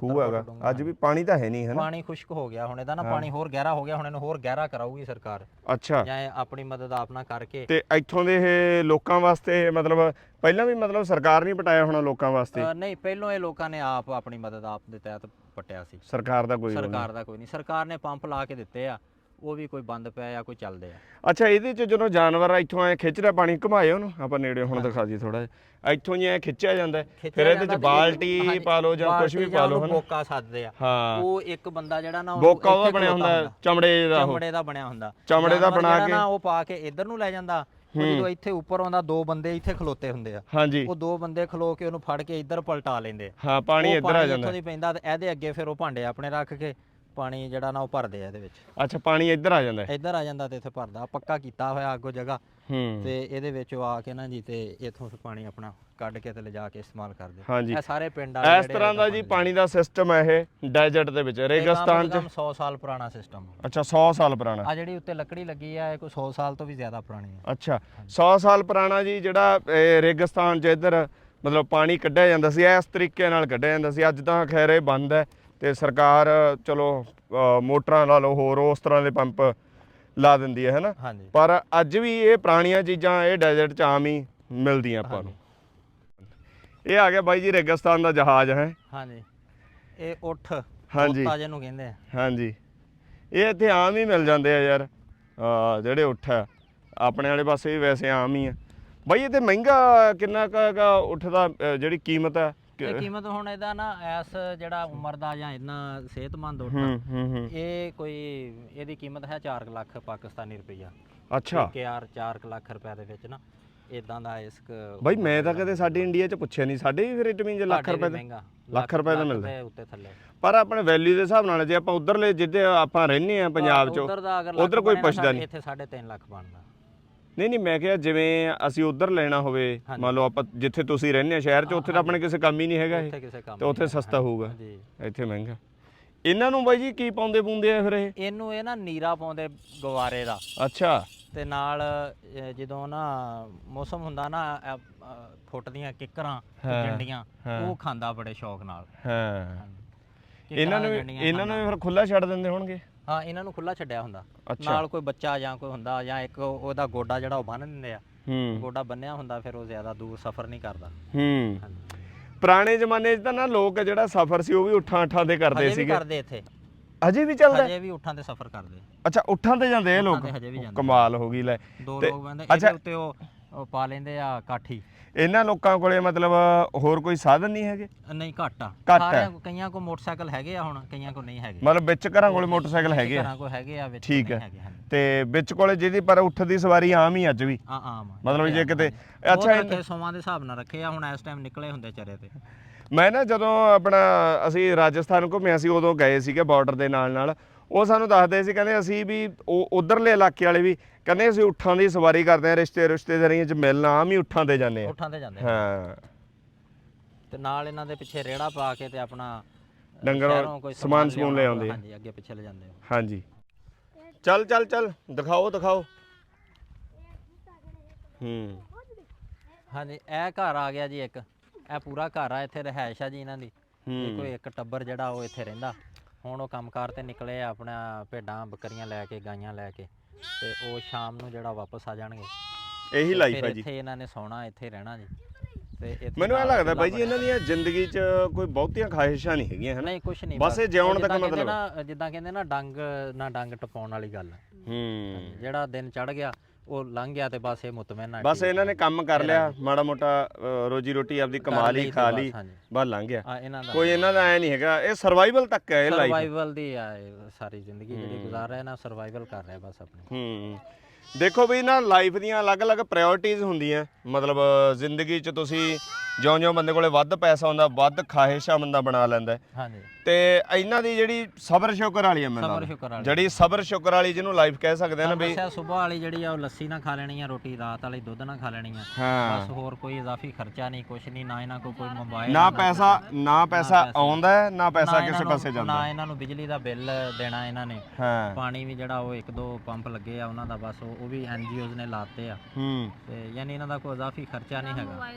ਖੂਹ ਹੈਗਾ। ਅੱਜ ਵੀ ਪਾਣੀ ਤਾਂ ਹੈ ਨਹੀਂ ਹੈ ਨਾ?
ਪਾਣੀ ਖੁਸ਼ਕ ਹੋ ਗਿਆ ਹੁਣ ਇਹਦਾ ਨਾ ਪਾਣੀ ਹੋਰ ਗਹਿਰਾ ਹੋ ਗਿਆ ਹੁਣ ਇਹਨੂੰ ਹੋਰ ਗਹਿਰਾ ਕਰਾਊਗੀ ਸਰਕਾਰ।
ਅੱਛਾ।
ਜਾਂ ਆਪਣੀ ਮਦਦ ਆਪ ਨਾ ਕਰਕੇ।
ਤੇ ਇੱਥੋਂ ਦੇ ਇਹ ਲੋਕਾਂ ਵਾਸਤੇ ਮਤਲਬ ਪਹਿਲਾਂ ਵੀ ਮਤਲਬ ਸਰਕਾਰ ਨਹੀਂ ਪਟਾਇਆ ਹੋਣਾ ਲੋਕਾਂ ਵਾਸਤੇ?
ਨਹੀਂ ਪਹਿਲੋਂ ਇਹ ਲੋਕਾਂ ਨੇ ਆਪ ਆਪਣੀ ਮਦਦ ਆਪ ਦੇ ਤਹਿਤ ਪਟਿਆ ਸੀ।
ਸਰਕਾਰ ਦਾ ਕੋਈ
ਸਰਕਾਰ ਦਾ ਕੋਈ ਨਹੀਂ। ਸਰਕਾਰ ਨੇ ਪੰਪ ਲਾ ਕੇ ਦਿੱਤੇ ਆ। ਉਹ ਵੀ ਕੋਈ ਬੰਦ ਪਿਆ ਜਾਂ ਕੋਈ ਚੱਲਦੇ ਆ।
ਅੱਛਾ ਇਹਦੇ ਚ ਜਦੋਂ ਜਾਨਵਰ ਇੱਥੋਂ ਐ ਖਿੱਚ ਰਿਹਾ ਪਾਣੀ ਘੁਮਾਏ ਉਹਨੂੰ। ਆਪਾਂ ਨੇੜੇ ਹੁਣ ਦਿਖਾ ਦਈਏ ਥੋੜਾ ਜਿਹਾ। ਇੱਥੋਂ ਹੀ ਐ ਖਿੱਚਿਆ ਜਾਂਦਾ ਹੈ।
ਖਿੱਚਿਆ
ਫਿਰ ਇਹਦੇ
ਜਾਂਦਾ
ਚ
ਤੇ
ਬਾਲਟੀ
ਹਾਂਜੀ,
ਪਾ ਲਓ ਜਾਂ ਕੁਝ ਵੀ
ਬਾਲਟੀ
ਪਾ
ਜਾਂ
ਲਓ
ਉਹਨੂੰ
ਹਨਾ?
ਬੋਕਾ ਸੱਦਦੇ ਆ।
ਹਾਂ।
ਉਹ ਇੱਕ ਬੰਦਾ ਜਿਹੜਾ ਨਾ
ਬੋਕਾ ਉਹਦਾ
ਇੱਥੇ
ਬਣਿਆ
ਖਲੋਤਾ
ਹੁੰਦਾ ਚਮੜੇ ਦਾ ਉਹ।
ਚਮੜੇ ਦਾ ਬਣਿਆ ਹੁੰਦਾ।
ਚਮੜੇ ਦਾ
ਜਾਨਵਰ
ਬਣਾ
ਜਿਹੜਾ
ਕੇ-
ਨਾ ਉਹ ਪਾ ਕੇ ਇੱਧਰ ਨੂੰ ਲੈ ਜਾਂਦਾ। ਉਹ ਜਦੋਂ ਇੱਥੇ ਉੱਪਰ ਆਉਂਦਾ ਦੋ ਬੰਦੇ ਇੱਥੇ ਖਲੋਤੇ ਹੁੰਦੇ ਆ।
ਹਾਂਜੀ।
ਉਹ ਦੋ ਬੰਦੇ ਖਲੋ ਕੇ ਉਹਨੂੰ ਫੜ ਕੇ ਇੱਧਰ ਪਲਟਾ ਲੈਂਦੇ ਆ।
ਹਾਂ ਪਾਣੀ
ਉਹ
ਇੱਧਰ ਆ
ਪਾਣੀ
ਜਾਂਦਾ।
ਇੱਥੋਂ ਦੀ ਪੈਂਦਾ ਤੇ ਇਹਦੇ ਅੱਗੇ ਫਿਰ ਉਹ ਭਾਂਡੇ ਆਪਣੇ ਰੱਖ ਕੇ ਪਾਣੀ ਜਿਹੜਾ ਨਾ ਉਹ ਭਰਦੇ ਆ ਇਹਦੇ ਵਿੱਚ।
ਅੱਛਾ ਪਾਣੀ ਇੱਧਰ ਆ ਜਾਂਦਾ ਹੈ।
ਇੱਧਰ ਆ ਜਾਂਦਾ ਤੇ ਇੱਥੇ ਭਰਦਾ ਪੱਕਾ ਕੀਤਾ ਹੋਇਆ ਅੱਗੋਂ ਜਗ੍ਹਾ।
ਹੂੰ।
ਤੇ ਇਹਦੇ ਵਿੱਚ ਉਹ ਆ ਕੇ ਨਾ ਜੀ ਤੇ ਇੱਥੋਂ ਪਾਣੀ ਆਪਣਾ ਕੱਢ ਕੇ ਤੇ ਲਿਜਾ ਕੇ ਇਸਤੇਮਾਲ ਕਰਦੇ।
ਹਾਂਜੀ।
ਇਹ ਸਾਰੇ ਪਿੰਡ ਆ
ਇਸ ਤਰ੍ਹਾਂ ਦਾ ਜੀ ਪਾਣੀ ਦਾ ਸਿਸਟਮ ਹੈ ਇਹ ਡੈਜ਼ਰਟ ਦੇ ਵਿੱਚ ਰੇਗਿਸਤਾਨ 'ਚ?
100 ਸਾਲ ਪੁਰਾਣਾ ਸਿਸਟਮ
ਅੱਛਾ 100 ਸਾਲ ਪੁਰਾਣਾ।
ਆ ਜਿਹੜੀ ਉੱਤੇ ਲੱਕੜੀ ਲੱਗੀ ਆ ਇਹ ਕੋਈ 100 ਸਾਲ ਤੋਂ ਵੀ ਜ਼ਿਆਦਾ ਪੁਰਾਣੀ ਹੈ
ਅੱਛਾ 100 ਸਾਲ ਪੁਰਾਣਾ ਜੀ ਜਿਹੜਾ ਇਹ ਰੇਗਿਸਤਾਨ 'ਚ ਇੱਧਰ ਮਤਲਬ ਪਾਣੀ ਕੱਢਿਆ ਜਾਂਦਾ ਸੀ ਇਸ ਤਰੀਕੇ ਨਾਲ ਕੱਢਿਆ ਜਾਂਦਾ ਸੀ। ਅੱਜ ਤਾਂ ਖੈਰ ਇਹ ਬੰਦ ਹੈ। ਤੇ ਸਰਕਾਰ ਚਲੋ ਮੋਟਰਾਂ ਲਾ ਲਓ ਹੋਰ ਉਸ ਤਰ੍ਹਾਂ ਦੇ ਪੰਪ ਲਾ ਦਿੰਦੀ ਹੈ ਹੈਨਾ? ਪਰ ਅੱਜ ਵੀ ਇਹ ਪੁਰਾਣੀਆਂ ਚੀਜ਼ਾਂ ਇਹ ਡੈਜ਼ਰਟ 'ਚ ਆਮ ਹੀ ਮਿਲਦੀਆਂ ਆਪਾਂ ਨੂੰ। ਇਹ ਆ ਗਿਆ ਬਾਈ ਜੀ ਰੇਗਿਸਤਾਨ ਦਾ ਜਹਾਜ਼ ਹੈ?
ਹਾਂਜੀ। ਇਹ ਉੱਠ
ਹਾਂਜੀ।
ਤੋਤਾ ਜਿਹਨੂੰ ਕਹਿੰਦੇ ਆ।
ਹਾਂਜੀ। ਇਹ ਇੱਥੇ ਆਮ ਹੀ ਮਿਲ ਜਾਂਦੇ ਆ ਯਾਰ। ਜਿਹੜੇ ਉੱਠ ਆ ਆਪਣੇ ਵਾਲੇ ਪਾਸੇ ਵੀ ਵੈਸੇ ਆਮ ਹੀ ਆ। ਬਾਈ ਇਹ ਤੇ ਮਹਿੰਗਾ ਕਿੰਨਾ ਕੁ ਉੱਠ ਦਾ ਜਿਹੜੀ ਕੀਮਤ ਹੈ
ਇਹ ਕੀਮਤ ਹੁਣ ਇਹਦਾ ਨਾ ਐਸ ਜਿਹੜਾ ਉਮਰ ਦਾ ਜਾਂ ਇੰਨਾ ਸਿਹਤਮੰਦ
ਹੂੰ ਹੂੰ ਹੂੰ।
ਇਹ ਕੋਈ ਇਹਦੀ ਕੀਮਤ ਹੈ 4 ਲੱਖ ਪਾਕਿਸਤਾਨੀ ਰੁਪਈਆ।
ਅੱਛਾ।
ਕਿ ਯਾਰ 4 ਲੱਖ ਰੁਪਏ ਦੇ ਵਿੱਚ ਨਾ ਇਦਾਂ ਦਾ ਇਸ ਕ-
ਬਾਈ ਮੈਂ ਤਾਂ ਕਦੇ ਸਾਡੇ ਇੰਡੀਆ 'ਚ ਪੁੱਛਿਆ ਨਹੀਂ ਸਾਡੇ ਵੀ ਫਿਰ ਇਟ ਮੀਨ ਲੱਖ ਰੁਪਏ ਦਾ
ਮਹਿੰਗਾ।
ਲੱਖ ਰੁਪਏ ਦਾ ਮਿਲਦਾ।
ਉੱਤੇ ਥੱਲੇ।
ਪਰ ਆਪਣੇ ਵੈਲਿਊ ਦੇ ਹਿਸਾਬ ਨਾਲ ਜੇ ਆਪਾਂ ਉਧਰਲੇ ਜਿੱਦੇ ਆਪਾਂ ਰਹਿੰਦੇ ਆ ਪੰਜਾਬ 'ਚ
ਉਧਰ ਦਾ ਅਗਰ
ਉੱਧਰ
ਲੱਖ
ਕੋਈ
ਨਾ
ਪੁੱਛਦਾ
ਸਾਡੇ
ਨਹੀਂ।
ਇੱਥੇ 3.5 ਲੱਖ ਬਣਦਾ।
ਨਹੀਂ ਨਹੀਂ ਮੈਂ ਕਿਹਾ ਜਿਵੇਂ ਅਸੀਂ ਉਧਰ ਲੈਣਾ ਹੋਵੇ ਮੰਨ ਲਓ ਆਪਾਂ ਜਿੱਥੇ ਤੁਸੀਂ ਰਹਿੰਦੇ ਆ ਸ਼ਹਿਰ 'ਚ ਉੱਥੇ ਤਾਂ ਆਪਣੇ ਕਿਸੇ ਕੰਮ ਹੀ ਨਹੀਂ ਹੈਗਾ ਇਹ।
ਉੱਥੇ ਕਿਸੇ ਕੰਮ
ਤੇ ਉੱਥੇ ਸਸਤਾ ਹੋਊਗਾ।
ਜੀ
ਇੱਥੇ ਮਹਿੰਗਾ। ਇਹਨਾਂ ਨੂੰ ਬਾਈ ਜੀ ਕੀ ਪਾਉਂਦੇ ਪੁੰਦੇ ਆ ਫਿਰ ਇਹ?
ਇਹਨੂੰ ਇਹ ਨਾ ਨੀਰਾ ਪਾਉਂਦੇ ਗਵਾਰੇ ਦਾ।
ਅੱਛਾ।
ਤੇ ਨਾਲ ਜਦੋਂ ਨਾ ਮੌਸਮ ਹੁੰਦਾ ਨਾ ਅਹ, ਅਹ, ਫੁੱਟ ਦੀਆਂ ਕਿੱਕਰਾਂ
ਹਾਂ,
ਜੰਡੀਆਂ
ਹਾਂ।
ਉਹ ਖਾਂਦਾ ਬੜੇ ਸ਼ੌਕ ਨਾਲ।
ਹਾਂ।
ਕਿੱਕਰਾਂ
ਇਹਨਾਂ ਨੂੰ ਵੀ-
ਜੰਡੀਆਂ
ਇਹਨਾਂ ਨੂੰ ਵੀ ਫਿਰ ਖੁੱਲਾ ਛੱਡ ਦਿੰਦੇ ਹੋਣਗੇ?
ਹਾਂ ਇਹਨਾਂ ਨੂੰ ਖੁੱਲਾ ਛੱਡਿਆ ਹੁੰਦਾ।
ਅੱਛਾ।
ਨਾਲ ਕੋਈ ਬੱਚਾ ਜਾਂ ਕੋਈ ਹੁੰਦਾ ਜਾਂ ਇੱਕ ਉਹਦਾ ਗੋਡਾ ਜਿਹੜਾ ਉਹ ਬੰਨ ਦਿੰਦੇ ਆ।
ਹੂੰ।
ਗੋਡਾ ਬੰਨਿਆ ਹੁੰਦਾ ਫਿਰ ਉਹ ਜ਼ਿਆਦਾ ਦੂਰ ਸਫ਼ਰ ਨਹੀਂ ਕਰਦਾ।
ਹੂੰ।
ਹਾਂਜੀ।
ਪੁਰਾਣੇ ਜ਼ਮਾਨੇ 'ਚ ਤਾਂ ਨਾ ਲੋਕ ਜਿਹੜਾ ਸਫ਼ਰ ਸੀ ਉਹ ਵੀ ਉੱਠਾਂ ਅੱਠਾਂ ਤੇ ਕਰਦੇ
ਹਜੇ ਵੀ
ਸੀਗੇ।
ਕਰਦੇ ਇੱਥੇ।
ਅਜੇ ਵੀ ਚੱਲਦਾ?
ਹਜੇ ਵੀ ਉੱਠਾਂ ਤੇ ਸਫ਼ਰ ਕਰਦੇ।
ਅੱਛਾ ਉੱਠਾਂ ਤੇ ਜਾਂਦੇ ਇਹ ਲੋਕ?
ਉੱਠਾਂ ਤੇ ਹਜੇ ਵੀ ਜਾਂਦੇ।
ਕਮਾਲ ਹੋ ਗਈ ਲੈ।
ਦੋ
ਤੇ-
ਲੋਕ ਬੰਦੇ
ਅੱਛਾ।
ਇਹਦੇ ਉੱਤੇ ਉਹ ਉਹ ਪਾ ਲੈਂਦੇ ਆ ਕਾਠੀ।
ਇਹਨਾਂ ਲੋਕਾਂ ਕੋਲੇ ਮਤਲਬ ਹੋਰ ਕੋਈ ਸਾਧਨ ਨਹੀਂ ਹੈਗੇ?
ਨਹੀਂ ਘੱਟ ਆ।
ਘੱਟ ਆ।
ਸਾਰਿਆਂ ਕੋਲ ਕਈਆਂ ਕੋ ਮੋਟਰਸਾਈਕਲ ਹੈਗੇ ਆ ਹੁਣ ਕਈਆਂ ਕੋ ਨਹੀਂ ਹੈਗੇ।
ਮਤਲਬ ਵਿੱਚ ਘਰਾਂ ਕੋਲੇ ਮੋਟਰਸਾਈਕਲ ਹੈਗੇ ਆ?
ਘਰਾਂ ਕੋ ਹੈਗੇ ਆ ਵਿੱਚ
ਠੀਕ
ਨਹੀਂ
ਹੈ।
ਹੈਗੇ ਹਾਂਜੀ।
ਤੇ ਵਿੱਚ ਕੋਲੇ ਜਿਹਦੀ ਪਰ ਉੱਠ ਦੀ ਸਵਾਰੀ ਆਮ ਹੀ ਅੱਜ ਵੀ।
ਆ ਆਮ ਆ।
ਮਤਲਬ ਜੇ ਕਿਤੇ
ਅੱਛਾ
ਅੱਛਾ ਇਹ-
ਸੋਮਾਂ ਦੇ ਹਿਸਾਬ ਨਾਲ ਰੱਖੇ ਆ ਹੁਣ ਇਸ ਟਾਈਮ ਨਿਕਲੇ ਹੁੰਦੇ ਚਰੇ ਤੇ।
ਮੈਂ ਨਾ ਜਦੋਂ ਆਪਣਾ ਅਸੀਂ ਰਾਜਸਥਾਨ ਘੁੰਮਿਆ ਸੀ ਉਦੋਂ ਗਏ ਸੀਗੇ ਬਾਰਡਰ ਦੇ ਨਾਲ ਨਾਲ ਉਹ ਸਾਨੂੰ ਦੱਸਦੇ ਸੀ ਕਹਿੰਦੇ ਅਸੀਂ ਵੀ ਉਹ ਉਧਰਲੇ ਇਲਾਕੇ ਵਾਲੇ ਵੀ ਕਹਿੰਦੇ ਅਸੀਂ ਉੱਠਾਂ ਦੀ ਸਵਾਰੀ ਕਰਦੇ ਆ ਰਿਸ਼ਤੇ ਰਿਸ਼ਤੇਦਾਰੀਆਂ 'ਚ ਮਿਲਣਾ ਆਮ ਹੀ ਉੱਠਾਂ ਤੇ ਜਾਂਦੇ ਆ ਹਾਂ।
ਤੇ ਨਾਲ ਇਹਨਾਂ ਦੇ ਪਿੱਛੇ ਰੇੜਾ ਪਾ ਕੇ ਤੇ ਆਪਣਾ ਅ,
ਸਮਾਨ ਸਮੂਨ ਲੈ ਆਉਂਦੇ।
ਹਾਂਜੀ ਅੱਗੇ ਪਿੱਛੇ ਲੈ ਜਾਂਦੇ ਆ।
ਹਾਂਜੀ। ਚੱਲ ਚੱਲ ਚੱਲ ਦਿਖਾਓ ਦਿਖਾਓ। ਹੂੰ।
ਹਾਂਜੀ ਇਹ ਘਰ ਆ ਗਿਆ ਜੀ ਇੱਕ। ਇਹ ਪੂਰਾ ਘਰ ਆ ਇੱਥੇ ਰਹਿائش ਆ ਜੀ ਇਹਨਾਂ ਦੀ। ਕੋਈ ਇੱਕ ਟੱਬਰ ਜਿਹੜਾ ਉਹ ਇੱਥੇ ਰਹਿੰਦਾ। ਹੁਣ ਉਹ ਕੰਮਕਾਰ ਤੇ ਨਿਕਲੇ ਆ ਆਪਣਾ ਭੇਡਾਂ ਬੱਕਰੀਆਂ ਲੈ ਕੇ ਗਾਈਆਂ ਲੈ ਕੇ। ਤੇ ਉਹ ਸ਼ਾਮ ਨੂੰ ਜਿਹੜਾ ਵਾਪਸ ਆ ਜਾਣਗੇ।
ਇਹੀ ਲਾਈਫ ਹੈ ਜੀ।
ਇੱਥੇ ਇਹਨਾਂ ਨੇ ਸੌਣਾ ਇੱਥੇ ਰਹਿਣਾ ਜੀ। ਤੇ ਇੱਥੇ
ਮੈਨੂੰ ਇਹ ਲੱਗਦਾ ਬਾਈ ਜੀ ਇਹਨਾਂ ਦੀਆਂ ਜ਼ਿੰਦਗੀ 'ਚ ਕੋਈ ਬਹੁਤੀਆਂ ਖਾਹਿਸ਼ਾਂ ਨਹੀਂ ਹੈਗੀਆਂ ਹਨਾ?
ਨਹੀਂ ਕੁਛ ਨਹੀਂ
ਬਸ ਇਹ ਜਿਉਣ
ਕਹਿੰਦੇ
ਮਤਲਬ।
ਜਿੱਦਾਂ ਕਹਿੰਦੇ ਨਾ ਡੰਗ ਨਾ ਡੰਗ ਟਪਾਉਣ ਵਾਲੀ ਗੱਲ।
ਹੂੰ।
ਜਿਹੜਾ ਦਿਨ ਚੜ ਗਿਆ ਉਹ ਲੰਘ ਗਿਆ ਤੇ ਬਸ ਇਹ ਮੁਤਮੈਨ ਆ
ਬਸ ਇਹਨਾਂ ਨੇ ਕੰਮ ਕਰ ਲਿਆ ਮਾੜਾ ਮੋਟਾ ਰੋਜੀ ਰੋਟੀ ਆਪਦੀ ਕਮਾ ਲਈ ਖਾ ਲਈ
ਬਸ,
ਲੰਘ ਗਿਆ।
ਆ ਇਹਨਾਂ ਦਾ
ਕੋਈ ਇਹਨਾਂ ਦਾ ਐ ਨਹੀਂ ਹੈਗਾ ਇਹ ਸਰਵਾਈਵਲ ਤੱਕ ਹੈ ਇਹ ਲਾਈਫ
ਸਰਵਾਈਵਲ ਦੀ ਆ ਸਾਰੀ ਜ਼ਿੰਦਗੀ ਜਿਹੜੀ ਗੁਜ਼ਾਰ ਰਿਹਾ ਨਾ ਸਰਵਾਈਵਲ ਕਰ ਰਿਹਾ ਬਸ ਆਪਣੀ।
ਹੂੰ। ਦੇਖੋ ਵੀ ਨਾ ਲਾਈਫ ਦੀਆਂ ਅਲੱਗ-ਅਲੱਗ ਪ੍ਰਾਇੋਰਟੀਆਂ ਹੁੰਦੀਆਂ। ਮਤਲਬ ਜ਼ਿੰਦਗੀ 'ਚ ਤੁਸੀਂ ਜਿਉਂ-ਜਿਉਂ ਬੰਦੇ ਕੋਲੇ ਵੱਧ ਪੈਸਾ ਹੁੰਦਾ ਵੱਧ ਖਾਹਿਸ਼ਾਂ ਬੰਦਾ ਬਣਾ ਲੈਂਦਾ ਹੈ।
ਹਾਂਜੀ।
ਤੇ ਇਹਨਾਂ ਦੀ ਜਿਹੜੀ ਸਬਰ ਸ਼ੁਕਰ ਵਾਲੀ ਹੈ ਮੈਨੂੰ
ਸਬਰ। ਸ਼ੁਕਰ ਵਾਲੀ।
ਜਿਹੜੀ ਸਬਰ ਸ਼ੁਕਰ ਵਾਲੀ ਜਿਹਨੂੰ ਲਾਈਫ ਕਹਿ ਸਕਦੇ ਆ ਨਾ ਵੀ
ਦੱਸਿਆ ਸਵੇਰ ਵਾਲੀ ਜਿਹੜੀ ਆ ਉਹ ਲੱਸੀ ਨਾ ਖਾ ਲੈਣੀ ਆ ਰੋਟੀ ਰਾਤ ਵਾਲੀ ਦੁੱਧ ਨਾ ਖਾ ਲੈਣੀ ਆ।
ਹਾਂ।
ਬਸ ਹੋਰ ਕੋਈ ਇਜ਼ਾਫੀ ਖਰਚਾ ਨਹੀਂ ਕੁਛ ਨਹੀਂ ਨਾ ਇਹਨਾਂ ਕੋਲ ਕੋਈ ਮੋਬਾਈਲ
ਨਾ ਪੈਸਾ ਨਾ ਪੈਸਾ। ਆਉਂਦਾ ਹੈ ਨਾ ਪੈਸਾ ਕਿਸੇ ਪਾਸੇ ਜਾਂਦਾ।
ਨਾ ਇਹਨਾਂ ਨੂੰ ਬਿਜਲੀ ਦਾ ਬਿੱਲ ਦੇਣਾ ਇਹਨਾਂ ਨੇ।
ਹਾਂ।
ਪਾਣੀ ਵੀ ਜਿਹੜਾ ਉਹ ਇੱਕ ਦੋ ਪੰਪ ਲੱਗੇ ਆ ਉਹਨਾਂ ਦਾ ਬਸ ਉਹ ਉਹ ਵੀ ਐਨਜੀਓਜ਼ ਨੇ ਲਾਤੇ ਆ।
ਹੂੰ।
ਤੇ ਯਾਨੀ ਇਹਨਾਂ ਦਾ ਕੋਈ ਇਜ਼ਾਫੀ ਖਰਚਾ ਨਹੀਂ ਹੈਗਾ।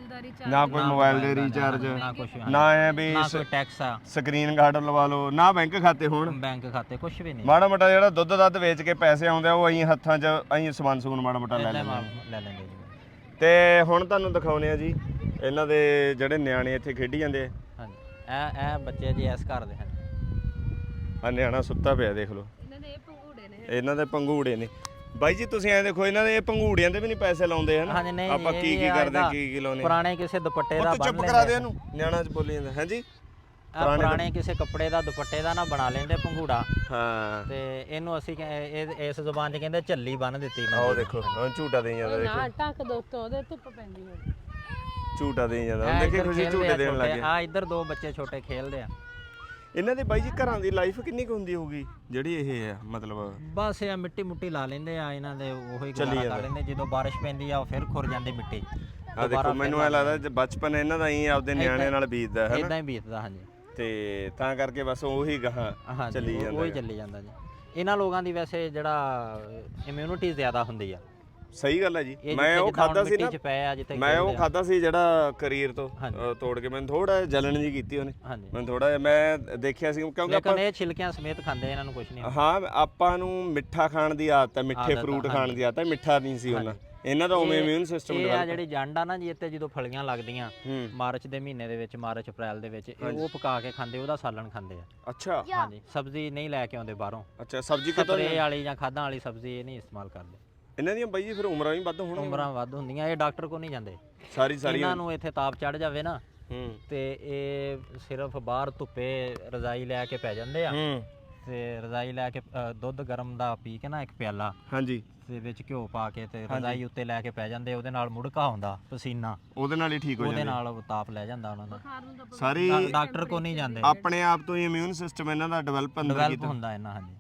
ਨਾ ਕੋਈ ਮੋਬਾਈਲ ਦੇ
ਦਾ,
ਰੀਚਾਰਜ
ਨਾ ਕੁਛ
ਨਾ ਐ ਵੀ
ਨਾ ਕੋਈ ਟੈਕਸ ਆ।
ਸਕਰੀਨ ਗਾਰਡ ਲਵਾ ਲਓ। ਨਾ ਬੈਂਕ ਖਾਤੇ ਹੋਣ।
ਬੈਂਕ ਖਾਤੇ ਕੁਛ ਵੀ ਨਹੀਂ।
ਮਾੜਾ ਮੋਟਾ ਜਿਹੜਾ ਦੁੱਧ ਦੱਧ ਵੇਚ ਕੇ ਪੈਸੇ ਆਉਂਦੇ ਆ ਉਹ ਅਸੀਂ ਹੱਥਾਂ 'ਚ ਅਸੀਂ ਸਮਾਨ ਸਮੂਨ ਮਾੜਾ ਮੋਟਾ ਲੈ
ਲੈ
ਲੈਂਦੇ ਹਾਂ।
ਲੈ ਲੈਂਦੇ ਜੀ।
ਤੇ ਹੁਣ ਤੁਹਾਨੂੰ ਦਿਖਾਉਨੇ ਆ ਜੀ ਇਹਨਾਂ ਦੇ ਜਿਹੜੇ ਨਿਆਣੇ ਇੱਥੇ ਖੇਡੀ ਜਾਂਦੇ ਆ।
ਹਾਂਜੀ। ਇਹ ਇਹ ਬੱਚੇ ਜੀ ਇਸ ਘਰ ਦੇ ਹਨ।
ਆ ਨਿਆਣਾ ਸੁੱਤਾ ਪਿਆ ਦੇਖ ਲਓ। ਇਹਨਾਂ ਦੇ ਪੰਗੂੜੇ ਨੇ। ਬਾਈ ਜੀ ਤੁਸੀਂ ਐ ਦੇਖੋ ਇਹਨਾਂ ਦੇ ਇਹ ਪੰਗੂੜਿਆਂ ਦੇ ਵੀ ਨਹੀਂ ਪੈਸੇ ਲਾਉਂਦੇ ਹਨ?
ਹਾਂਜੀ ਨਹੀਂ
ਆਪਾਂ
ਇਹ
ਕੀ ਕੀ ਕਰਦੇ ਕੀ ਕੀ ਲਾਉਨੇ
ਪੁਰਾਣੇ ਕਿਸੇ ਦੁਪੱਟੇ ਦਾ
ਉਹ ਤੂੰ
ਬੰਨ
ਚੁੱਪ ਕਰਾ ਦੇ ਇਹਨੂੰ। ਨਿਆਣਾ ਚ ਬੋਲੀ ਜਾਂਦਾ ਹਾਂਜੀ?
ਆਹ ਪੁਰਾਣੇ ਕਿਸੇ ਕੱਪੜੇ ਦਾ ਦੁਪੱਟੇ ਦਾ ਨਾ ਬਣਾ ਲੈਂਦੇ ਪੰਘੂੜਾ।
ਹਾਂ।
ਤੇ ਇਹਨੂੰ ਅਸੀਂ ਕਹਿ- ਇਹ ਇਸ ਜ਼ੁਬਾਨ 'ਚ ਕਹਿੰਦੇ ਝੱਲੀ ਬੰਨ ਦਿੱਤੀ
ਆਹ
ਮੰਜੀ
ਦੇਖੋ ਹਾਂ ਝੂਟਾ ਦੇਈ ਜਾਂਦਾ ਦੇਖੋ।
ਨਾ ਟੱਕ ਦੋ ਤੋਂ ਉਹਦੇ ਧੁੱਪ ਪੈਂਦੀ ਹੋਣੀ।
ਝੂਟਾ ਦੇਈ ਜਾਂਦਾ ਹੁਣ ਦੇਖੀ ਖੁਸ਼ੀ ਝੂਟੇ ਦੇਣ ਲੱਗੇ
ਆ ਇੱਧਰ ਦੋ ਬੱਚੇ ਛੋਟੇ ਖੇਲਦੇ ਆ।
ਇਹਨਾਂ ਦੇ ਬਾਈ ਜੀ ਘਰਾਂ ਦੀ ਲਾਈਫ ਕਿੰਨੀ ਕੁ ਹੁੰਦੀ ਹੋਊਗੀ? ਜਿਹੜੀ ਇਹ ਆ ਮਤਲਬ
ਬਸ ਇਹ ਮਿੱਟੀ ਮੁੱਟੀ ਲਾ ਲੈਂਦੇ ਆ ਇਹਨਾਂ ਦੇ ਉਹੀ
ਚੱਲੀ
ਗੁਜ਼ਾਰਾ
ਜਾਂਦਾ।
ਲੈਂਦੇ ਜਦੋਂ ਬਾਰਿਸ਼ ਪੈਂਦੀ ਆ ਉਹ ਫਿਰ ਖੁਰ ਜਾਂਦੀ ਮਿੱਟੀ।
ਆ ਦੇਖੋ ਮੈਨੂੰ ਐ ਲੱਗਦਾ ਜੇ ਬਚਪਨ ਇਹਨਾਂ ਦਾ ਹੀ ਆਪਦੇ ਨਿਆਣਿਆਂ ਨਾਲ ਬੀਤਦਾ ਹੈ ਨਾ?
ਇਦਾਂ ਹੀ ਬੀਤਦਾ ਹਾਂਜੀ।
ਤੇ ਤਾਂ ਕਰਕੇ ਬਸ ਉਹੀ ਗਾਹਾਂ
ਹਾਂਜੀ
ਚੱਲੀ
ਉਹ-
ਜਾਂਦਾ
ਉਹੀ। ਚੱਲੀ ਜਾਂਦਾ ਜੀ। ਇਹਨਾਂ ਲੋਕਾਂ ਦੀ ਵੈਸੇ ਜਿਹੜਾ ਇਮਿਊਨਿਟੀ ਜ਼ਿਆਦਾ ਹੁੰਦੀ ਆ।
ਸਹੀ ਗੱਲ ਹੈ ਜੀ।
ਇਹ
ਮੈਂ ਉਹ ਖਾਦਾ ਸੀ ਨਾ ਮੈਂ ਉਹ। ਖਾਦਾ ਸੀ ਜਿਹੜਾ ਕਰੀਰ ਤੋਂ ਤੋੜ ਕੇ। ਮੈਨੂੰ ਥੋੜਾ ਜਲਣ ਜੀ ਕੀਤੀ ਉਹਨੇ। ਮੈਨੂੰ ਥੋੜਾ ਜਿਹਾ ਮੈਂ ਦੇਖਿਆ ਸੀ ਕਿਉਂਕਿ ਆਪਾਂ
ਲੇਕਿਨ ਇਹ ਛਿਲਕਿਆਂ ਸਮੇਤ ਖਾਂਦੇ ਇਹਨਾਂ ਨੂੰ ਕੁਝ ਨਹੀਂ।
ਹਾਂ ਆਪਾਂ ਨੂੰ ਮਿੱਠਾ ਖਾਣ ਦੀ ਆਦਤ ਹੈ ਮਿੱਠੇ ਫਰੂਟ ਖਾਣ। ਦੀ ਆਦਤ ਹੈ ਮਿੱਠਾ ਨਹੀਂ ਸੀ ਉਹਨਾਂ। ਇਹਨਾਂ ਦਾ ਉਵੇਂ
ਇਹ-
ਇਮਿਊਨ ਸਿਸਟਮ
ਇਹ ਆ
ਡਿਵੈਲਪ
ਜਿਹੜੀ ਜੰਡ ਆ ਨਾ ਜੀ ਇੱਥੇ ਜਦੋਂ ਫਲੀਆਂ ਲੱਗਦੀਆਂ ਮਾਰਚ ਦੇ ਮਹੀਨੇ ਦੇ ਵਿੱਚ ਮਾਰਚ ਅਪ੍ਰੈਲ ਦੇ ਵਿੱਚ ਇਹ ਉਹ ਪਕਾ ਕੇ ਖਾਂਦੇ ਉਹਦਾ ਸਾਲਣ ਖਾਂਦੇ ਆ।
ਅੱਛਾ।
ਹਾਂਜੀ। ਸਬਜ਼ੀ ਨਹੀਂ ਲੈ ਕੇ ਆਉਂਦੇ ਬਾਹਰੋਂ।
ਅੱਛਾ ਸਬਜ਼ੀ ਕਿਤੋਂ
ਸਪਰੇ ਵਾਲੀ ਜਾਂ ਖਾਦਾਂ ਵਾਲੀ ਸਬਜ਼ੀ ਇਹ ਨਹੀਂ ਇਸਤੇਮਾਲ ਕਰਦੇ।
ਇਹਨਾਂ ਦੀਆਂ ਬਾਈ ਜੀ ਫਿਰ ਉਮਰਾਂ ਵੀ ਵੱਧ ਹੋਣਗੀਆਂ।
ਉਮਰਾਂ ਵੱਧ ਹੁੰਦੀਆਂ ਇਹ ਡਾਕਟਰ ਕੋ ਨਹੀਂ ਜਾਂਦੇ।
ਸਾਰੀ ਸਾਰੀ
ਇਹਨਾਂ ਨੂੰ ਇੱਥੇ ਤਾਪ ਚੜ ਜਾਵੇ ਨਾ
ਹੂੰ।
ਤੇ ਇਹ ਸਿਰਫ ਬਾਹਰ ਧੁੱਪੇ ਰਜ਼ਾਈ ਲੈ ਕੇ ਪੈ ਜਾਂਦੇ ਆ।
ਹੂੰ।
ਤੇ ਰਜ਼ਾਈ ਲੈ ਕੇ ਅ, ਦੁੱਧ ਗਰਮ ਦਾ ਪੀ ਕੇ ਨਾ ਇੱਕ ਪਿਆਲਾ
ਹਾਂਜੀ।
ਤੇ ਵਿੱਚ ਘਿਓ ਪਾ ਕੇ ਤੇ ਰਜ਼ਾਈ ਉੱਤੇ ਲੈ ਕੇ ਪੈ ਜਾਂਦੇ ਉਹਦੇ ਨਾਲ ਮੁੜਕਾ ਹੁੰਦਾ ਪਸੀਨਾ।
ਉਹਦੇ ਨਾਲ ਹੀ ਠੀਕ ਹੋ
ਉਹਦੇ ਨਾਲ ਉਹ ਤਾਪ ਲੈ ਜਾਂਦਾ ਉਹਨਾਂ ਦਾ।
ਸਾਰੀ
ਡਾ- ਡਾਕਟਰ ਕੋ ਨਹੀਂ ਜਾਂਦੇ।
ਆਪਣੇ ਆਪ ਤੋਂ ਹੀ ਇਮਿਊਨ ਸਿਸਟਮ ਇਹਨਾਂ ਦਾ ਡਿਵੈਲਪ ਅੰਦਰ
ਡਿਵੈਲਪ ਹੁੰਦਾ ਇਹਨਾਂ ਹਾਂਜੀ।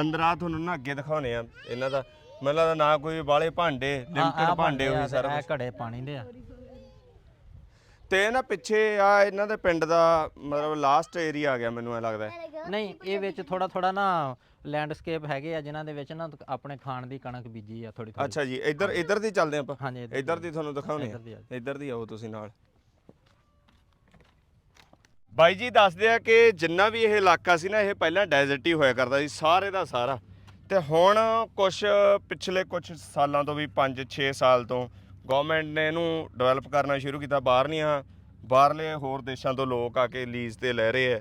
ਅੰਦਰ ਆ ਤੁਹਾਨੂੰ ਨਾ ਅੱਗੇ ਦਿਖਾਉਣੇ ਆ ਇਹਨਾਂ ਦਾ ਮੈਨੂੰ ਲੱਗਦਾ ਨਾ ਕੋਈ ਬਾਲੇ ਭਾਂਡੇ ਲਿਮਟਿਡ ਭਾਂਡੇ ਹੋਈ ਸਾਰਾ
ਇਹ ਘੜੇ ਪਾਣੀ ਦੇ ਆ।
ਤੇ ਨਾ ਪਿੱਛੇ ਆ ਇਹਨਾਂ ਦੇ ਪਿੰਡ ਦਾ ਮਤਲਬ ਲਾਸਟ ਏਰੀਆ ਆ ਗਿਆ ਮੈਨੂੰ ਐ ਲੱਗਦਾ। ਹੈ।
ਨਹੀਂ ਇਹ ਵਿੱਚ ਥੋੜਾ ਥੋੜਾ ਨਾ ਲੈਂਡਸਕੇਪ ਹੈਗੇ ਆ ਜਿਨ੍ਹਾਂ ਦੇ ਵਿੱਚ ਨਾ ਆਪਣੇ ਖਾਣ ਦੀ ਕਣਕ ਬੀਜੀ ਆ ਥੋੜੀ ਥੋੜੀ
ਅੱਛਾ ਜੀ ਇੱਧਰ ਇੱਧਰ ਦੀ ਚੱਲਦੇ ਆਪਾਂ?
ਹਾਂਜੀ ਇੱਧਰ
ਇੱਧਰ ਦੀ ਤੁਹਾਨੂੰ ਦਿਖਾਉਣੇ
ਇੱਧਰ ਦੀ ਆ
ਆ ਇੱਧਰ ਦੀ ਆਓ ਤੁਸੀਂ ਨਾਲ। ਬਾਈ ਜੀ ਦੱਸਦੇ ਆ ਕਿ ਜਿੰਨਾ ਵੀ ਇਹ ਇਲਾਕਾ ਸੀ ਨਾ ਇਹ ਪਹਿਲਾਂ ਡੈਜ਼ਰਟ ਹੀ ਹੋਇਆ ਕਰਦਾ ਸੀ ਸਾਰੇ ਦਾ ਸਾਰਾ। ਤੇ ਹੁਣ ਕੁਝ ਪਿਛਲੇ ਕੁਝ ਸਾਲਾਂ ਤੋਂ ਵੀ 5-6 ਸਾਲ ਤੋਂ ਗਵਰਨਮੈਂਟ ਨੇ ਇਹਨੂੰ ਡਿਵੈਲਪ ਕਰਨਾ ਸ਼ੁਰੂ ਕੀਤਾ। ਬਾਹਰਲੀਆਂ, ਬਾਹਰਲੇ ਹੋਰ ਦੇਸ਼ਾਂ ਤੋਂ ਲੋਕ ਆ ਕੇ ਲੀਜ਼ ਤੇ ਲੈ ਰਹੇ ਆ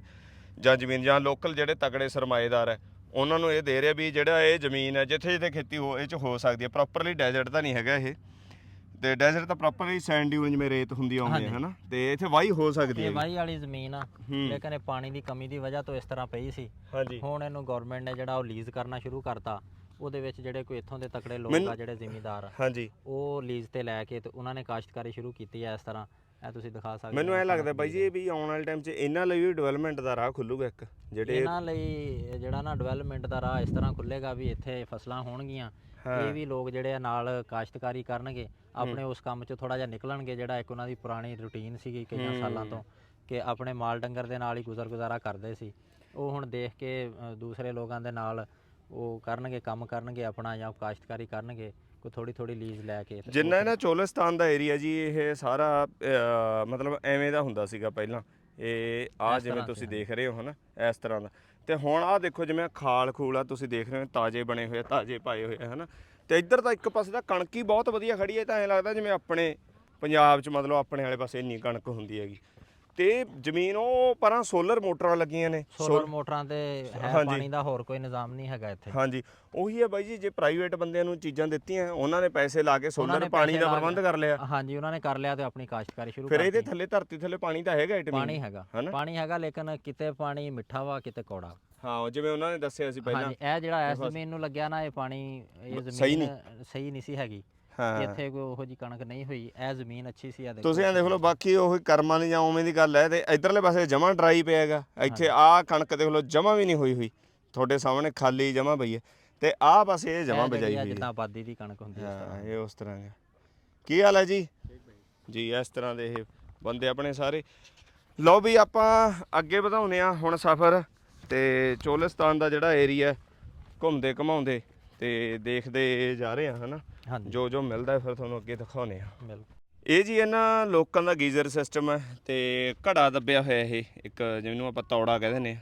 ਜਾਂ ਜ਼ਮੀਨ, ਜਾਂ ਲੋਕਲ ਜਿਹੜੇ ਤਗੜੇ ਸਰਮਾਏਦਾਰ ਹੈ ਉਹਨਾਂ ਨੂੰ ਇਹ ਦੇ ਰਿਹਾ ਵੀ ਜਿਹੜਾ ਇਹ ਜ਼ਮੀਨ ਹੈ ਜਿੱਥੇ ਜਿੱਥੇ ਖੇਤੀ ਹੋ, ਇਹ ਚ ਹੋ ਸਕਦੀ ਹੈ ਪ੍ਰੋਪਰਲੀ ਡੈਜ਼ਰਟ ਤਾਂ ਨਹੀਂ ਹੈਗਾ ਇਹ। ਤੇ ਡੈਜ਼ਰਟ ਤਾਂ ਪ੍ਰੋਪਰਲੀ ਸੈਂਡ ਡਿਊਨ ਜਿਵੇਂ ਰੇਤ ਹੁੰਦੀ ਆਉਂਦੀ ਹੈ ਹਨਾ? ਤੇ ਇੱਥੇ ਵਾਹੀ ਹੋ ਸਕਦੀ ਹੈ।
ਵਾਹੀ ਵਾਲੀ ਜ਼ਮੀਨ ਆ
ਹੂੰ।
ਲੇਕਿਨ ਇਹ ਪਾਣੀ ਦੀ ਕਮੀ ਦੀ ਵਜ੍ਹਾ ਤੋਂ ਇਸ ਤਰ੍ਹਾਂ ਪਈ ਸੀ।
ਹਾਂਜੀ।
ਹੁਣ ਇਹਨੂੰ ਗਵਰਨਮੈਂਟ ਨੇ ਜਿਹੜਾ ਉਹ ਲੀਜ਼ ਕਰਨਾ ਸ਼ੁਰੂ ਕਰਤਾ ਉਹਦੇ ਵਿੱਚ ਜਿਹੜੇ ਕੋਈ ਇੱਥੋਂ ਦੇ ਤਕੜੇ ਲੋਕ ਆ ਜਿਹੜੇ ਜ਼ਿਮੀਂਦਾਰ ਆ
ਹਾਂਜੀ।
ਉਹ ਲੀਜ਼ ਤੇ ਲੈ ਕੇ ਤੇ ਉਹਨਾਂ ਨੇ ਕਾਸ਼ਤਕਾਰੀ ਸ਼ੁਰੂ ਕੀਤੀ ਹੈ ਇਸ ਤਰ੍ਹਾਂ। ਇਹ ਤੁਸੀਂ ਦਿਖਾ ਸਕਦੇ
ਮੈਨੂੰ
ਹੋ
ਐ ਲੱਗਦਾ ਬਾਈ ਜੀ ਇਹ ਵੀ ਆਉਣ ਵਾਲੇ ਟਾਈਮ 'ਚ ਇਹਨਾਂ ਲਈ ਵੀ ਡਿਵੈਲਪਮੈਂਟ ਦਾ ਰਾਹ ਖੁੱਲੂਗਾ ਇੱਕ ਜਿਹੜੇ
ਇਹਨਾਂ ਲਈ ਜਿਹੜਾ ਨਾ ਡਿਵੈਲਪਮੈਂਟ ਦਾ ਰਾਹ ਇਸ ਤਰ੍ਹਾਂ ਖੁੱਲੇਗਾ ਵੀ ਇੱਥੇ ਫਸਲਾਂ ਹੋਣਗੀਆਂ ਇਹ ਵੀ ਲੋਕ ਜਿਹੜੇ ਆ ਨਾਲ ਕਾਸ਼ਤਕਾਰੀ ਕਰਨਗੇ ਆਪਣੇ ਉਸ ਕੰਮ 'ਚ ਥੋੜਾ ਜਿਹਾ ਨਿਕਲਣਗੇ ਜਿਹੜਾ ਇੱਕ ਉਹਨਾਂ ਦੀ ਪੁਰਾਣੀ ਰੁਟੀਨ ਸੀਗੀ ਕਈਆਂ ਸਾਲਾਂ ਤੋਂ ਕਿ ਆਪਣੇ ਮਾਲ ਡੰਗਰ ਦੇ ਨਾਲ ਹੀ ਗੁਜ਼ਰ ਗੁਜ਼ਾਰਾ ਕਰਦੇ ਸੀ। ਉਹ ਹੁਣ ਦੇਖ ਕੇ ਦੂਸਰੇ ਲੋਕਾਂ ਦੇ ਨਾਲ ਉਹ ਕਰਨਗੇ ਕੰਮ ਕਰਨਗੇ ਆਪਣਾ ਜਾਂ ਕਾਸ਼ਤਕਾਰੀ ਕਰਨਗੇ ਕੋਈ ਥੋੜੀ ਥੋੜੀ ਲੀਜ਼ ਲੈ ਕੇ
ਜਿੰਨਾ ਇਹਨਾਂ ਚੋਲਿਸਤਾਨ ਦਾ ਏਰੀਆ ਜੀ ਇਹ ਸਾਰਾ ਮਤਲਬ ਐਵੇਂ ਦਾ ਹੁੰਦਾ ਸੀਗਾ ਪਹਿਲਾਂ। ਇਹ ਆ ਜਿਵੇਂ ਤੁਸੀਂ ਦੇਖ ਰਹੇ ਹੋ ਹਨਾ ਇਸ ਤਰ੍ਹਾਂ ਦਾ। ਤੇ ਹੁਣ ਆ ਦੇਖੋ ਜਿਵੇਂ ਖਾਲ ਖੂਲ ਆ ਤੁਸੀਂ ਦੇਖ ਰਹੇ ਹੋ ਤਾਜ਼ੇ ਬਣੇ ਹੋਏ ਆ, ਤਾਜ਼ੇ ਪਾਏ ਹੋਏ ਆ ਹਨਾ? ਤੇ ਇੱਧਰ ਤਾਂ ਇੱਕ ਪਾਸੇ ਤਾਂ ਕਣਕ ਹੀ ਬਹੁਤ ਵਧੀਆ ਖੜੀ ਹੈ ਤਾਂ ਐਂ ਲੱਗਦਾ ਜਿਵੇਂ ਆਪਣੇ ਪੰਜਾਬ 'ਚ ਮਤਲਬ ਆਪਣੇ ਵਾਲੇ ਪਾਸੇ ਇੰਨੀ ਕਣਕ ਹੁੰਦੀ ਹੈਗੀ। ਤੇ ਜ਼ਮੀਨ ਉਹ ਪਰਾਂ ਸੋਲਰ ਮੋਟਰਾਂ ਲੱਗੀਆਂ ਨੇ।
ਸੋਲਰ ਮੋਟਰਾਂ ਤੇ ਹੈ। ਪਾਣੀ ਦਾ ਹੋਰ ਕੋਈ ਨਿਜ਼ਾਮ ਨਹੀਂ ਹੈਗਾ ਇੱਥੇ।
ਹਾਂਜੀ। ਉਹੀ ਹੈ ਬਾਈ ਜੀ ਜੇ ਪ੍ਰਾਈਵੇਟ ਬੰਦਿਆਂ ਨੂੰ ਚੀਜ਼ਾਂ ਦਿੱਤੀਆਂ ਉਹਨਾਂ ਨੇ ਪੈਸੇ ਲਾ ਕੇ ਸੋਲਰ ਪਾਣੀ ਦਾ ਪ੍ਰਬੰਧ ਕਰ ਲਿਆ।
ਹਾਂਜੀ ਉਹਨਾਂ ਨੇ ਕਰ ਲਿਆ ਤੇ ਆਪਣੀ ਕਾਸ਼ਤਕਾਰੀ ਸ਼ੁਰੂ
ਫਿਰ
ਕਰ
ਇਹਦੇ
ਦਿੱਤੀ
ਥੱਲੇ ਧਰਤੀ ਥੱਲੇ ਪਾਣੀ ਤਾਂ ਹੈਗਾ ਇਟਮੀ
ਪਾਣੀ ਹੈਗਾ? ਪਾਣੀ ਹੈਗਾ ਲੇਕਿਨ ਕਿਤੇ ਪਾਣੀ ਮਿੱਠਾ ਵਾ ਕਿਤੇ ਕੌੜਾ।
ਹਾਂ ਜਿਵੇਂ ਉਹਨਾਂ ਨੇ ਦੱਸਿਆ ਸੀ ਪਹਿਲਾਂ।
ਹਾਂਜੀ ਇਹ ਜਿਹੜਾ ਇਸ ਜ਼ਮੀਨ ਨੂੰ ਲੱਗਿਆ ਨਾ ਇਹ ਪਾਣੀ ਇਹ
ਸਹੀ
ਜ਼ਮੀਨ ਸਹੀ ਨਹੀਂ ਸੀ ਹੈਗੀ।
ਹਾਂ।
ਇੱਥੇ ਕੋਈ ਉਹੋ ਜੀ ਕਣਕ ਨਹੀਂ ਹੋਈ ਇਹ ਜ਼ਮੀਨ ਅੱਛੀ ਸੀ ਆ ਦੇਖੋ
ਤੁਸੀਂ ਇਹ ਦੇਖ ਲਓ ਬਾਕੀ ਉਹ ਕਰਮਾਂ ਦੀ ਜਾਂ ਉਵੇਂ ਦੀ ਗੱਲ ਹੈ ਤੇ ਇਧਰਲੇ ਪਾਸੇ ਜਮਾ ਡਰਾਈ ਪਿਆ ਹੈਗਾ। ਇੱਥੇ ਆਹ ਕਣਕ ਦੇਖ ਲਓ ਜਮਾ ਵੀ ਨਹੀਂ ਹੋਈ ਹੋਈ। ਤੁਹਾਡੇ ਸਾਹਮਣੇ ਖਾਲੀ ਜਮਾ ਪਈ ਹੈ। ਤੇ ਆਹ ਪਾਸੇ ਇਹ ਜਮਾ
ਇਹ ਜਿਹੜੀ
ਬਜਾਈ
ਆ
ਹੋਈ ਹੈ।
ਜਿੱਦਾਂ ਆਬਾਦੀ ਦੀ ਕਣਕ ਹੁੰਦੀ ਹੈ
ਹਾਂ ਇਹ ਉਸ ਤਰ੍ਹਾਂ ਹੈ। ਕੀ ਹਾਲ ਹੈ ਜੀ? ਜੀ ਇਸ ਤਰ੍ਹਾਂ ਦੇ ਇਹ ਬੰਦੇ ਆਪਣੇ ਸਾਰੇ। ਲਓ ਵੀ ਆਪਾਂ ਅੱਗੇ ਵਧਾਉਨੇ ਆ ਹੁਣ ਸਫ਼ਰ ਤੇ ਚੋਲਿਸਤਾਨ ਦਾ ਜਿਹੜਾ ਏਰੀਆ ਘੁੰਮਦੇ ਘਮਾਉਂਦੇ ਤੇ ਦੇਖਦੇ ਜਾ ਰਹੇ ਆ ਹਨਾ?
ਹਾਂਜੀ।
ਜੋ ਜੋ ਮਿਲਦਾ ਹੈ ਫਿਰ ਤੁਹਾਨੂੰ ਅੱਗੇ ਦਿਖਾਉਨੇ ਆ
ਬਿਲਕੁਲ।
ਇਹ ਜੀ ਇਹਨਾਂ ਲੋਕਾਂ ਦਾ ਗੀਜ਼ਰ ਸਿਸਟਮ ਹੈ ਤੇ ਘੜਾ ਦੱਬਿਆ ਹੋਇਆ ਇਹ ਇੱਕ ਜਿਹਨੂੰ ਆਪਾਂ ਤੌੜਾ ਕਹਿੰਦੇ ਨੇ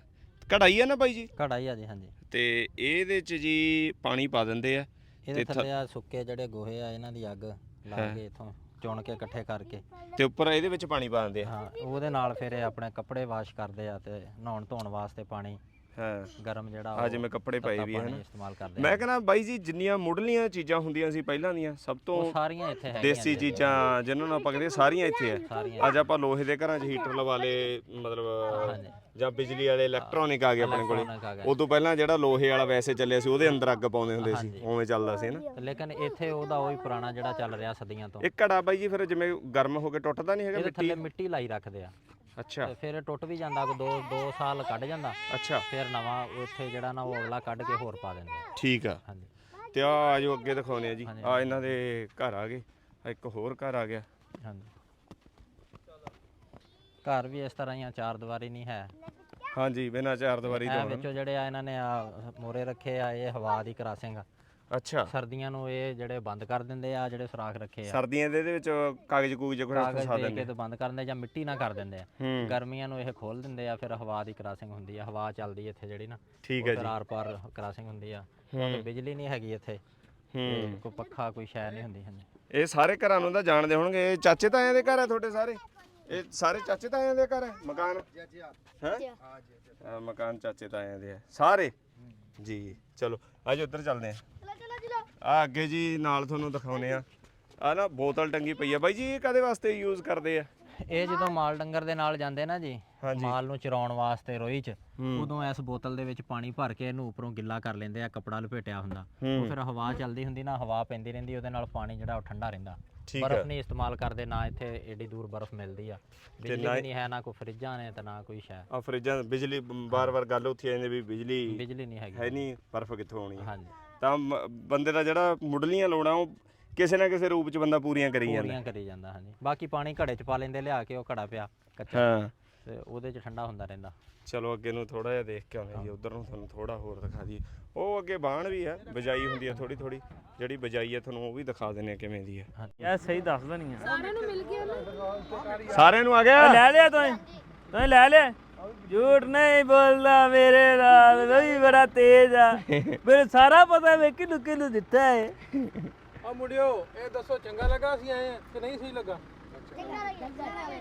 ਘੜਾ ਹੀ ਹੈ ਨਾ ਬਾਈ ਜੀ?
ਘੜਾ ਹੀ ਆ ਜੀ ਹਾਂਜੀ।
ਤੇ ਇਹਦੇ ਚ ਜੀ ਪਾਣੀ ਪਾ ਦਿੰਦੇ ਆ
ਇਹਦੇ
ਥ-
ਥੱਲੇ ਆ ਸੁੱਕੇ ਜਿਹੜੇ ਗੋਹੇ ਆ ਇਹਨਾਂ ਦੀ ਅੱਗ ਲਾ ਕੇ ਇਥੋਂ ਚੁਣ ਕੇ ਇਕੱਠੇ ਕਰਕੇ।
ਤੇ ਉੱਪਰ ਇਹਦੇ ਵਿੱਚ ਪਾਣੀ ਪਾ ਦਿੰਦੇ ਆ।
ਹਾਂ ਉਹਦੇ ਨਾਲ ਫਿਰ ਇਹ ਆਪਣੇ ਕੱਪੜੇ ਵਾਸ਼ ਕਰਦੇ ਆ ਤੇ ਨਹਾਉਣ ਧੋਣ ਵਾਸਤੇ ਪਾਣੀ
ਹਾਂ।
ਗਰਮ ਜਿਹੜਾ
ਆ ਜਿਵੇਂ ਕੱਪੜੇ ਪਏ ਵੀ ਹੈ
ਪਾਣੀ
ਨਾ
ਇਸਤੇਮਾਲ ਕਰਦੇ
ਮੈਂ ਕਹਿੰਦਾ ਬਾਈ ਜੀ ਜਿੰਨੀਆਂ ਮੁੱਢਲੀਆਂ ਚੀਜ਼ਾਂ ਹੁੰਦੀਆਂ ਸੀ ਪਹਿਲਾਂ ਦੀਆਂ ਸਭ ਤੋਂ
ਸਾਰੀਆਂ ਇੱਥੇ ਹੈਗੀਆਂ
ਦੇਸੀ। ਚੀਜ਼ਾਂ ਜਿਨ੍ਹਾਂ ਨੂੰ ਆਪਾਂ ਕਹਿੰਦੇ ਸਾਰੀਆਂ ਇੱਥੇ ਆ। ਅੱਜ ਆਪਾਂ ਲੋਹੇ ਦੇ ਘਰਾਂ 'ਚ ਹੀਟਰ ਲਵਾ ਲੇ ਮਤਲਬ ਜਾਂ ਬਿਜਲੀ ਵਾਲੇ ਇਲੈਕਟ੍ਰੋਨਿਕ ਆ ਗਏ ਆਪਣੇ ਕੋਲੇ। ਉਦੋਂ ਪਹਿਲਾਂ ਜਿਹੜਾ ਲੋਹੇ ਵਾਲਾ ਵੈਸੇ ਚੱਲਿਆ ਸੀ ਉਹਦੇ ਅੰਦਰ ਅੱਗ ਪਾਉਂਦੇ ਹੁੰਦੇ ਸੀ ਉਵੇਂ ਚੱਲਦਾ ਸੀ ਨਾ।
ਲੇਕਿਨ ਇੱਥੇ ਉਹਦਾ ਉਹੀ ਪੁਰਾਣਾ ਜਿਹੜਾ ਚੱਲ ਰਿਹਾ ਸਦੀਆਂ ਤੋਂ।
ਇਹ ਘੜਾ ਬਾਈ ਜੀ ਫਿਰ ਜਿਵੇਂ ਗਰਮ ਹੋ ਕੇ ਟੁੱਟਦਾ ਨਹੀਂ ਹੈਗਾ ਮਿੱਟੀ?
ਥੱਲੇ ਮਿੱਟੀ ਲਾਈ ਰੱਖਦੇ ਆ।
ਅੱਛਾ।
ਤੇ ਫਿਰ ਟੁੱਟ ਵੀ ਜਾਂਦਾ ਕੋ ਦੋ ਦੋ ਸਾਲ ਕੱਢ ਜਾਂਦਾ।
ਅੱਛਾ।
ਫਿਰ ਨਵਾਂ ਉੱਥੇ ਜਿਹੜਾ ਨਾ ਉਹ ਅਗਲਾ ਕੱਢ ਕੇ ਹੋਰ ਪਾ ਦਿੰਦੇ ਆ।
ਠੀਕ ਆ।
ਹਾਂਜੀ।
ਤੇ ਆ ਆਜੋ ਅੱਗੇ ਦਿਖਾਉਨੇ ਆ ਜੀ। ਆ ਇਹਨਾਂ ਦੇ ਘਰ ਆ ਗਏ। ਆਹ ਇੱਕ ਹੋਰ ਘਰ ਆ ਗਿਆ।
ਹਾਂਜੀ। ਘਰ ਵੀ ਇਸ ਤਰ੍ਹਾਂ ਹੀ ਆ ਚਾਰ ਦੀਵਾਰੀ ਨਹੀਂ ਹੈ।
ਹਾਂਜੀ ਬਿਨਾਂ ਚਾਰ ਦੀਵਾਰੀ
ਇਹ
ਤੋਂ
ਵਿੱਚੋਂ ਜਿਹੜੇ ਆ ਇਹਨਾਂ ਨੇ ਆ ਮੋਰੇ ਰੱਖੇ ਆ ਇਹ ਹਵਾ ਦੀ ਕਰਾਸਿੰਗ ਆ।
ਅੱਛਾ।
ਸਰਦੀਆਂ ਨੂੰ ਇਹ ਜਿਹੜੇ ਬੰਦ ਕਰ ਦਿੰਦੇ ਆ ਜਿਹੜੇ ਸੁਰਾਖ ਰੱਖੇ ਆ।
ਸਰਦੀਆਂ ਦੇ ਇਹਦੇ ਵਿੱਚ ਕਾਗਜ਼ ਕੂਗਜ਼ ਕੋਈ
ਕਾਗਜ਼
ਫਸਾ
ਦੇ
ਦਿੰਦੇ
ਕੇ ਤੇ ਬੰਦ ਕਰ ਦਿੰਦੇ ਜਾਂ ਮਿੱਟੀ ਨਾਲ ਕਰ ਦਿੰਦੇ ਆ।
ਹੂੰ।
ਗਰਮੀਆਂ ਨੂੰ ਇਹ ਖੋਲ ਦਿੰਦੇ ਆ ਫਿਰ ਹਵਾ ਦੀ ਕਰਾਸਿੰਗ ਹੁੰਦੀ ਆ। ਹਵਾ ਚੱਲਦੀ ਇੱਥੇ ਜਿਹੜੀ ਨਾ
ਠੀਕ ਹੈ ਜੀ।
ਆਰ ਪਾਰ ਕਰਾਸਿੰਗ ਹੁੰਦੀ ਆ। ਕਿਉਂਕਿ ਬਿਜਲੀ ਨਹੀਂ ਹੈਗੀ ਇੱਥੇ ਤੇ
ਹੂੰ।
ਕੋਈ ਪੱਖਾ ਕੋਈ ਸ਼ੈ ਨਹੀਂ ਹੁੰਦੀ ਹਾਂਜੀ।
ਇਹ ਸਾਰੇ ਘਰਾਂ ਨੂੰ ਤਾਂ ਜਾਣਦੇ ਹੋਣਗੇ। ਇਹ ਚਾਚੇ ਤਾਇਆਂ ਦੇ ਘਰ ਹੈ ਤੁਹਾਡੇ ਸਾਰੇ? ਇਹ ਸਾਰੇ ਚਾਚੇ ਤਾਇਆਂ ਦੇ ਘਰ ਹੈ ਮਕਾਨ? ਹੈ? ਮਕਾਨ ਚਾਚੇ ਤਾਇਆਂ ਦੇ ਹੈ ਸਾਰੇ? ਜੀ ਚਲੋ ਅੱਜ ਉੱਧਰ ਚੱਲਦੇ ਆ। ਆ ਅੱਗੇ ਜੀ ਨਾਲ ਤੁਹਾਨੂੰ ਦਿਖਾਉਨੇ ਆ। ਆ ਨਾ ਬੋਤਲ ਟੰਗੀ ਪਈ ਆ। ਬਾਈ ਜੀ ਇਹ ਕਦੇ ਵਾਸਤੇ ਯੂਜ਼ ਕਰਦੇ ਆ?
ਇਹ ਜਦੋਂ ਮਾਲ ਡੰਗਰ ਦੇ ਨਾਲ ਜਾਂਦੇ ਨਾ ਜੀ। ਮਾਲ ਨੂੰ ਚਰਾਉਣ ਵਾਸਤੇ ਰੋਈ ਚ। ਉਦੋਂ ਇਸ ਬੋਤਲ ਦੇ ਵਿੱਚ ਪਾਣੀ ਭਰ ਕੇ ਇਹਨੂੰ ਉੱਪਰੋਂ ਗਿੱਲਾ ਕਰ ਲੈਂਦੇ ਆ ਕੱਪੜਾ ਲਪੇਟਿਆ ਹੁੰਦਾ। ਉਹ ਫਿਰ ਹਵਾ ਚੱਲਦੀ ਹੁੰਦੀ ਨਾ ਹਵਾ ਪੈਂਦੀ ਰਹਿੰਦੀ ਉਹਦੇ ਨਾਲ ਪਾਣੀ ਜਿਹੜਾ ਉਹ ਠੰਡਾ ਰਹਿੰਦਾ। ਬਰਫ਼ ਨਹੀਂ ਇਸਤੇਮਾਲ ਕਰਦੇ ਨਾ ਇੱਥੇ ਏਡੀ ਦੂਰ ਬਰਫ਼ ਮਿਲਦੀ ਆ। ਬਿਜਲੀ ਨਹੀਂ ਹੈ ਨਾ ਕੋਈ ਫਰਿੱਜਾਂ ਨੇ ਤੇ ਨਾ ਕੋਈ ਸ਼ੈ।
ਆ ਫਰਿੱਜਾਂ ਬਿਜਲੀ ਬਾਰ-ਬਾਰ ਗੱਲ ਉੱਥੇ ਆ ਜਾਂਦੀ ਵੀ ਬਿਜਲੀ
ਬਿਜਲੀ ਨਹੀਂ ਹੈਗੀ।
ਹੈ ਨਹੀਂ ਬਰਫ਼ ਕਿੱਥੋਂ ਆਉਣੀ ਹੈ
ਹਾਂਜੀ।
ਤਾਂ ਮ- ਬੰਦੇ ਦਾ ਜਿਹੜਾ ਮੁੱਢਲੀਆਂ ਲੋੜਾਂ ਉਹ ਕਿਸੇ ਨਾ ਕਿਸੇ ਰੂਪ ਚ ਬੰਦਾ ਪੂਰੀਆਂ ਕਰੀ ਜਾਂਦਾ।
ਪੂਰੀਆਂ ਕਰੀ ਜਾਂਦਾ ਹਾਂਜੀ। ਬਾਕੀ ਪਾਣੀ ਘੜੇ ਚ ਪਾ ਲੈਂਦੇ ਲਿਆ ਕੇ ਉਹ ਘੜਾ ਪਿਆ ਕੱਚਾ।
ਹਾਂ।
ਤੇ ਉਹਦੇ ਚ ਠੰਡਾ ਹੁੰਦਾ ਰਹਿੰਦਾ।
ਚਲੋ ਅੱਗੇ ਨੂੰ ਥੋੜਾ ਜਿਹਾ ਦੇਖ ਕੇ ਆਉਂਦੇ ਜੀ ਉਧਰ ਨੂੰ ਤੁਹਾਨੂੰ ਥੋੜਾ ਹੋਰ ਦਿਖਾ ਦਈਏ। ਉਹ ਅੱਗੇ ਬਾਣ ਵੀ ਹੈ ਬਜਾਈ ਹੁੰਦੀ ਹੈ ਥੋੜੀ ਥੋੜੀ ਜਿਹੜੀ ਬਜਾਈ ਹੈ ਤੁਹਾਨੂੰ ਉਹ ਵੀ ਦਿਖਾ ਦਿੰਨੇ ਆ ਕਿਵੇਂ ਦੀ ਹੈ
ਯਾਰ ਸਹੀ ਦੱਸਦਾ ਨਹੀਂ ਆ।
ਸਾਰਿਆਂ ਨੂੰ ਮਿਲ ਗਿਆ ਨਾ।
ਸਾਰਿਆਂ ਨੂੰ ਆ ਗਿਆ?
ਲੈ ਲਿਆ ਤੂੰ ਤੂੰ ਲੈ ਲਿਆ? ਝੂਠ ਨਹੀਂ ਬੋਲਦਾ ਮੇਰੇ ਨਾਲ ਵੀ ਬੜਾ ਤੇਜ਼ ਆ। ਮੈਨੂੰ ਸਾਰਾ ਪਤਾ ਵੇ ਕਿਹਨੂੰ ਕਿਹਨੂੰ ਦਿੱਤਾ ਹੈ
ਆ ਮੁੰਡਿਓ ਇਹ ਦੱਸੋ ਚੰਗਾ ਲੱਗਾ ਅਸੀਂ ਆਏ ਆ ਕਿ ਨਹੀਂ ਸਹੀ ਲੱਗਾ?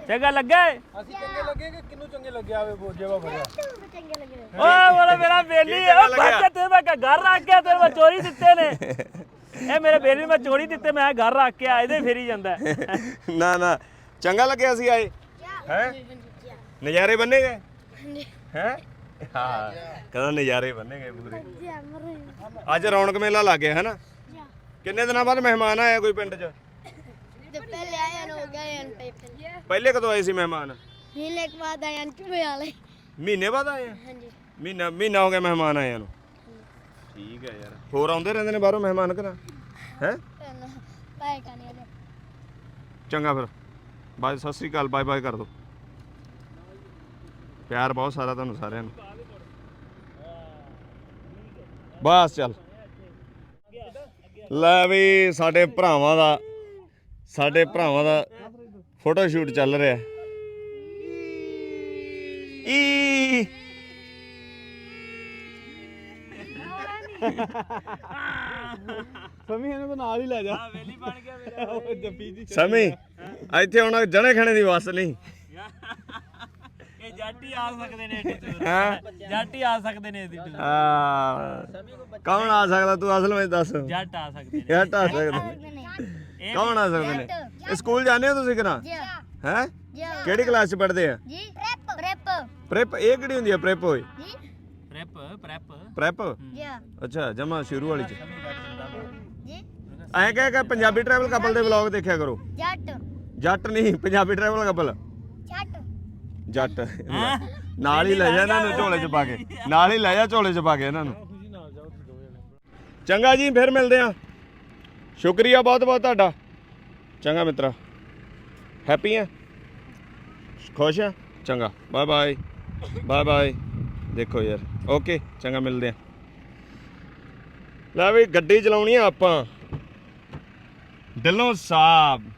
ਚੰਗਾ ਲੱਗਾ ਏ?
ਅਸੀਂ ਚੰਗੇ ਲੱਗੇ ਕਿ ਕਿੰਨੂੰ ਚੰਗੇ ਲੱਗਿਆ ਆਵੇ ਬੋਝੇਵਾ ਭਰਿਆ
ਚੰਗੇ ਲੱਗੇ।
ਓਏ ਬੋਲਾ ਮੇਰਾ ਬੇਲੀ ਉਹ ਬੱਚਾ ਤੇ ਮੈਂ ਘਰ ਰੱਖ ਕੇ ਤੇ ਮੈਂ ਚੋਰੀ ਦਿੱਤੇ ਨੇ। ਇਹ ਮੇਰੇ ਬੇਲੀ ਨੂੰ ਮੈਂ ਚੋਰੀ ਦਿੱਤੇ ਮੈਂ ਘਰ ਰੱਖ ਕੇ ਆ ਇਹਦੇ ਫੇਰੀ ਜਾਂਦਾ। ਹੈ।
ਨਾ ਨਾ ਚੰਗਾ ਲੱਗਿਆ ਸੀ ਆਏ। ਹੈ? ਨਜ਼ਾਰੇ ਬੰਨੇ ਗਏ? ਹੈ? ਹਾਂ। ਕਹਿੰਦਾ ਨਜ਼ਾਰੇ ਬੰਨੇ ਗਏ ਪੂਰੇ ਅੱਜ ਰੌਣਕ ਮੇਲਾ ਲੱਗ ਗਿਆ ਹੈ ਨਾ ਕਿੰਨੇ ਦਿਨਾਂ ਬਾਅਦ ਮਹਿਮਾਨ ਆਇਆ ਕੋਈ ਪਿੰਡ 'ਚ?
ਤੇ ਪਹਿਲੇ ਆਏ ਹੋ ਗਏ ਹਨ ਪੇਪਰ
ਪਹਿਲੇ ਕਦੋਂ ਆਏ ਸੀ ਮਹਿਮਾਨ?
ਮਹੀਨੇ ਬਾਅਦ ਆਏ ਹਨ
ਮਹੀਨੇ ਬਾਅਦ ਆਏ ਆ?
ਹਾਂਜੀ।
ਮਹੀਨਾ ਮਹੀਨਾ ਹੋ ਗਿਆ ਮਹਿਮਾਨ ਆਇਆਂ ਨੂੰ। ਠੀਕ ਹੈ ਯਾਰ। ਹੋਰ ਆਉਂਦੇ ਰਹਿੰਦੇ ਨੇ ਬਾਹਰੋਂ ਮਹਿਮਾਨ ਘਰਾਂ? ਹੈ? ਚੰਗਾ ਫਿਰ। ਬਾਏ ਸਤਿ ਸ੍ਰੀ ਅਕਾਲ ਬਾਏ ਬਾਏ ਕਰ ਦੋ। ਪਿਆਰ ਬਹੁਤ ਸਾਰਾ ਤੁਹਾਨੂੰ ਸਾਰਿਆਂ ਨੂੰ। ਬਸ ਚੱਲ। ਲੈ ਵੀ ਸਾਡੇ ਭਰਾਵਾਂ ਦਾ ਸਾਡੇ ਭਰਾਵਾਂ ਦਾ ਫੋਟੋ ਸ਼ੂਟ ਚੱਲ ਰਿਹਾ। ਈ।
ਸਮੀ ਇਹਨੂੰ ਨਾਲ ਹੀ ਲੈ ਜਾ। ਵੇਲੀ ਬਣ ਗਿਆ ਮੇਰਾ। ਜੱਫੀ ਜੀ।
ਸਮੀ ਇੱਥੇ ਹੁਣ ਜਣੇ ਖਣੇ ਦੀ ਵਸ ਨਹੀਂ।
ਜੱਟ ਹੀ ਆ ਸਕਦੇ ਨੇ ਏਡੀ ਦੂਰ
ਹਾਂ?
ਜੱਟ ਹੀ ਆ ਸਕਦੇ ਨੇ ਏਡੀ ਦੂਰ
ਆ ਕੌਣ ਆ ਸਕਦਾ ਤੂੰ ਅਸਲ ਵਿੱਚ ਦੱਸ?
ਜੱਟ ਆ ਸਕਦੇ ਨੇ।
ਯਾਰ ਟਾ ਸਕਦੇ ਕੌਣ ਆ ਸਕਦੇ ਨੇ? ਇਹ ਸਕੂਲ ਜਾਂਦੇ ਹੋ ਤੁਸੀਂ ਕਿਨਾ
ਜੀ।
ਹੈ? ਕਿਹੜੀ ਕਲਾਸ ਚ ਪੜ੍ਹਦੇ ਆ?
ਜੀ। Prep prep.
ਪ੍ਰੈਪ ਇਹ ਕਿਹੜੀ ਹੁੰਦੀ ਆ ਪ੍ਰੈਪ ਓਏ?
ਜੀ।
Prep prep.
ਪ੍ਰੈਪ?
ਜੀ।
ਅੱਛਾ ਜਮਾ ਸ਼ੁਰੂ ਵਾਲੀ ਚ।
ਜੀ।
ਐਂ ਕਹਿ ਕੇ ਪੰਜਾਬੀ ਟਰੈਵਲ ਕਪਲ ਦੇ ਵਲੌਗ ਦੇਖਿਆ ਕਰੋ।
ਜੱਟ।
ਜੱਟ ਨਹੀਂ ਪੰਜਾਬੀ ਟਰੈਵਲ ਕਪਲ
ਜੱਟ
ਜੱਟ। ਨਾਲ ਹੀ ਲੈ ਜਾ ਇਹਨਾਂ ਨੂੰ ਝੋਲੇ ਚ ਪਾ ਕੇ। ਨਾਲ ਹੀ ਲੈ ਜਾ ਝੋਲੇ ਚ ਪਾ ਕੇ ਇਹਨਾਂ ਨੂੰ। ਚੰਗਾ ਜੀ ਫਿਰ ਮਿਲਦੇ ਆ ਸ਼ੁਕਰੀਆ ਬਹੁਤ ਬਹੁਤ ਤੁਹਾਡਾ। ਚੰਗਾ ਮਿੱਤਰਾ। ਹੈਪੀ ਆ? ਖੁਸ਼ ਆ? ਚੰਗਾ। ਬਾਏ ਬਾਏ ਬਾਏ ਬਾਏ ਦੇਖੋ ਯਾਰ। ਓਕੇ ਚੰਗਾ ਮਿਲਦੇ ਆ ਲੈ ਵੀ ਗੱਡੀ ਚਲਾਉਣੀ ਆ ਆਪਾਂ। ਦਿਲੋਂ ਸਾਹਿਬ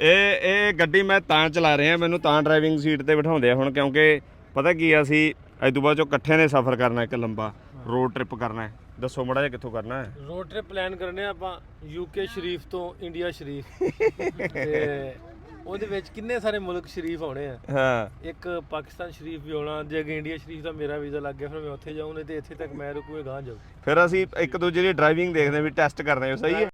ਇਹ ਇਹ ਗੱਡੀ ਮੈਂ ਤਾਂ ਚਲਾ ਰਿਹਾ ਮੈਨੂੰ ਤਾਂ ਡਰਾਈਵਿੰਗ ਸੀਟ ਤੇ ਬਿਠਾਉਂਦੇ ਆ ਹੁਣ ਕਿਉਂਕਿ ਪਤਾ ਕੀ ਆ ਅਸੀਂ ਅੱਜ ਤੋਂ ਬਾਅਦ ਚੋਂ ਇਕੱਠਿਆਂ ਨੇ ਸਫ਼ਰ ਕਰਨਾ ਇੱਕ ਲੰਬਾ ਰੋਡ ਟ੍ਰਿਪ ਕਰਨਾ ਹੈ। ਦੱਸੋ ਮੜਾ ਜਿਹਾ ਕਿੱਥੋਂ ਕਰਨਾ ਹੈ?
ਰੋਡ ਟ੍ਰਿਪ ਪਲਾਨ ਕਰਨੇ ਆ ਆਪਾਂ ਯੂਕੇ ਸ਼ਰੀਫ ਤੋਂ ਇੰਡੀਆ ਸ਼ਰੀਫ। ਤੇ ਉਹਦੇ ਵਿੱਚ ਕਿੰਨੇ ਸਾਰੇ ਮੁਲਕ ਸ਼ਰੀਫ ਆਉਣੇ ਆ?
ਹਾਂ।
ਇੱਕ ਪਾਕਿਸਤਾਨ ਸ਼ਰੀਫ ਵੀ ਆਉਣਾ ਜੇ ਅਗੇ ਇੰਡੀਆ ਸ਼ਰੀਫ ਦਾ ਮੇਰਾ ਵੀਜ਼ਾ ਲੱਗ ਗਿਆ ਫਿਰ ਮੈਂ ਉੱਥੇ ਜਾਊਂ ਨਹੀਂ ਤੇ ਇੱਥੇ ਤੱਕ ਮੈਂ ਰੁਕੂਏ ਗਾਂ ਜਾਊਂ।
ਫਿਰ ਅਸੀਂ ਇੱਕ ਦੂਜੇ ਦੀ ਡਰਾਈਵਿੰਗ ਦੇਖਦੇ ਹਾਂ ਵੀ ਟੈਸਟ ਕਰਦੇ ਹਾਂ ਸਹੀ ਹੈ?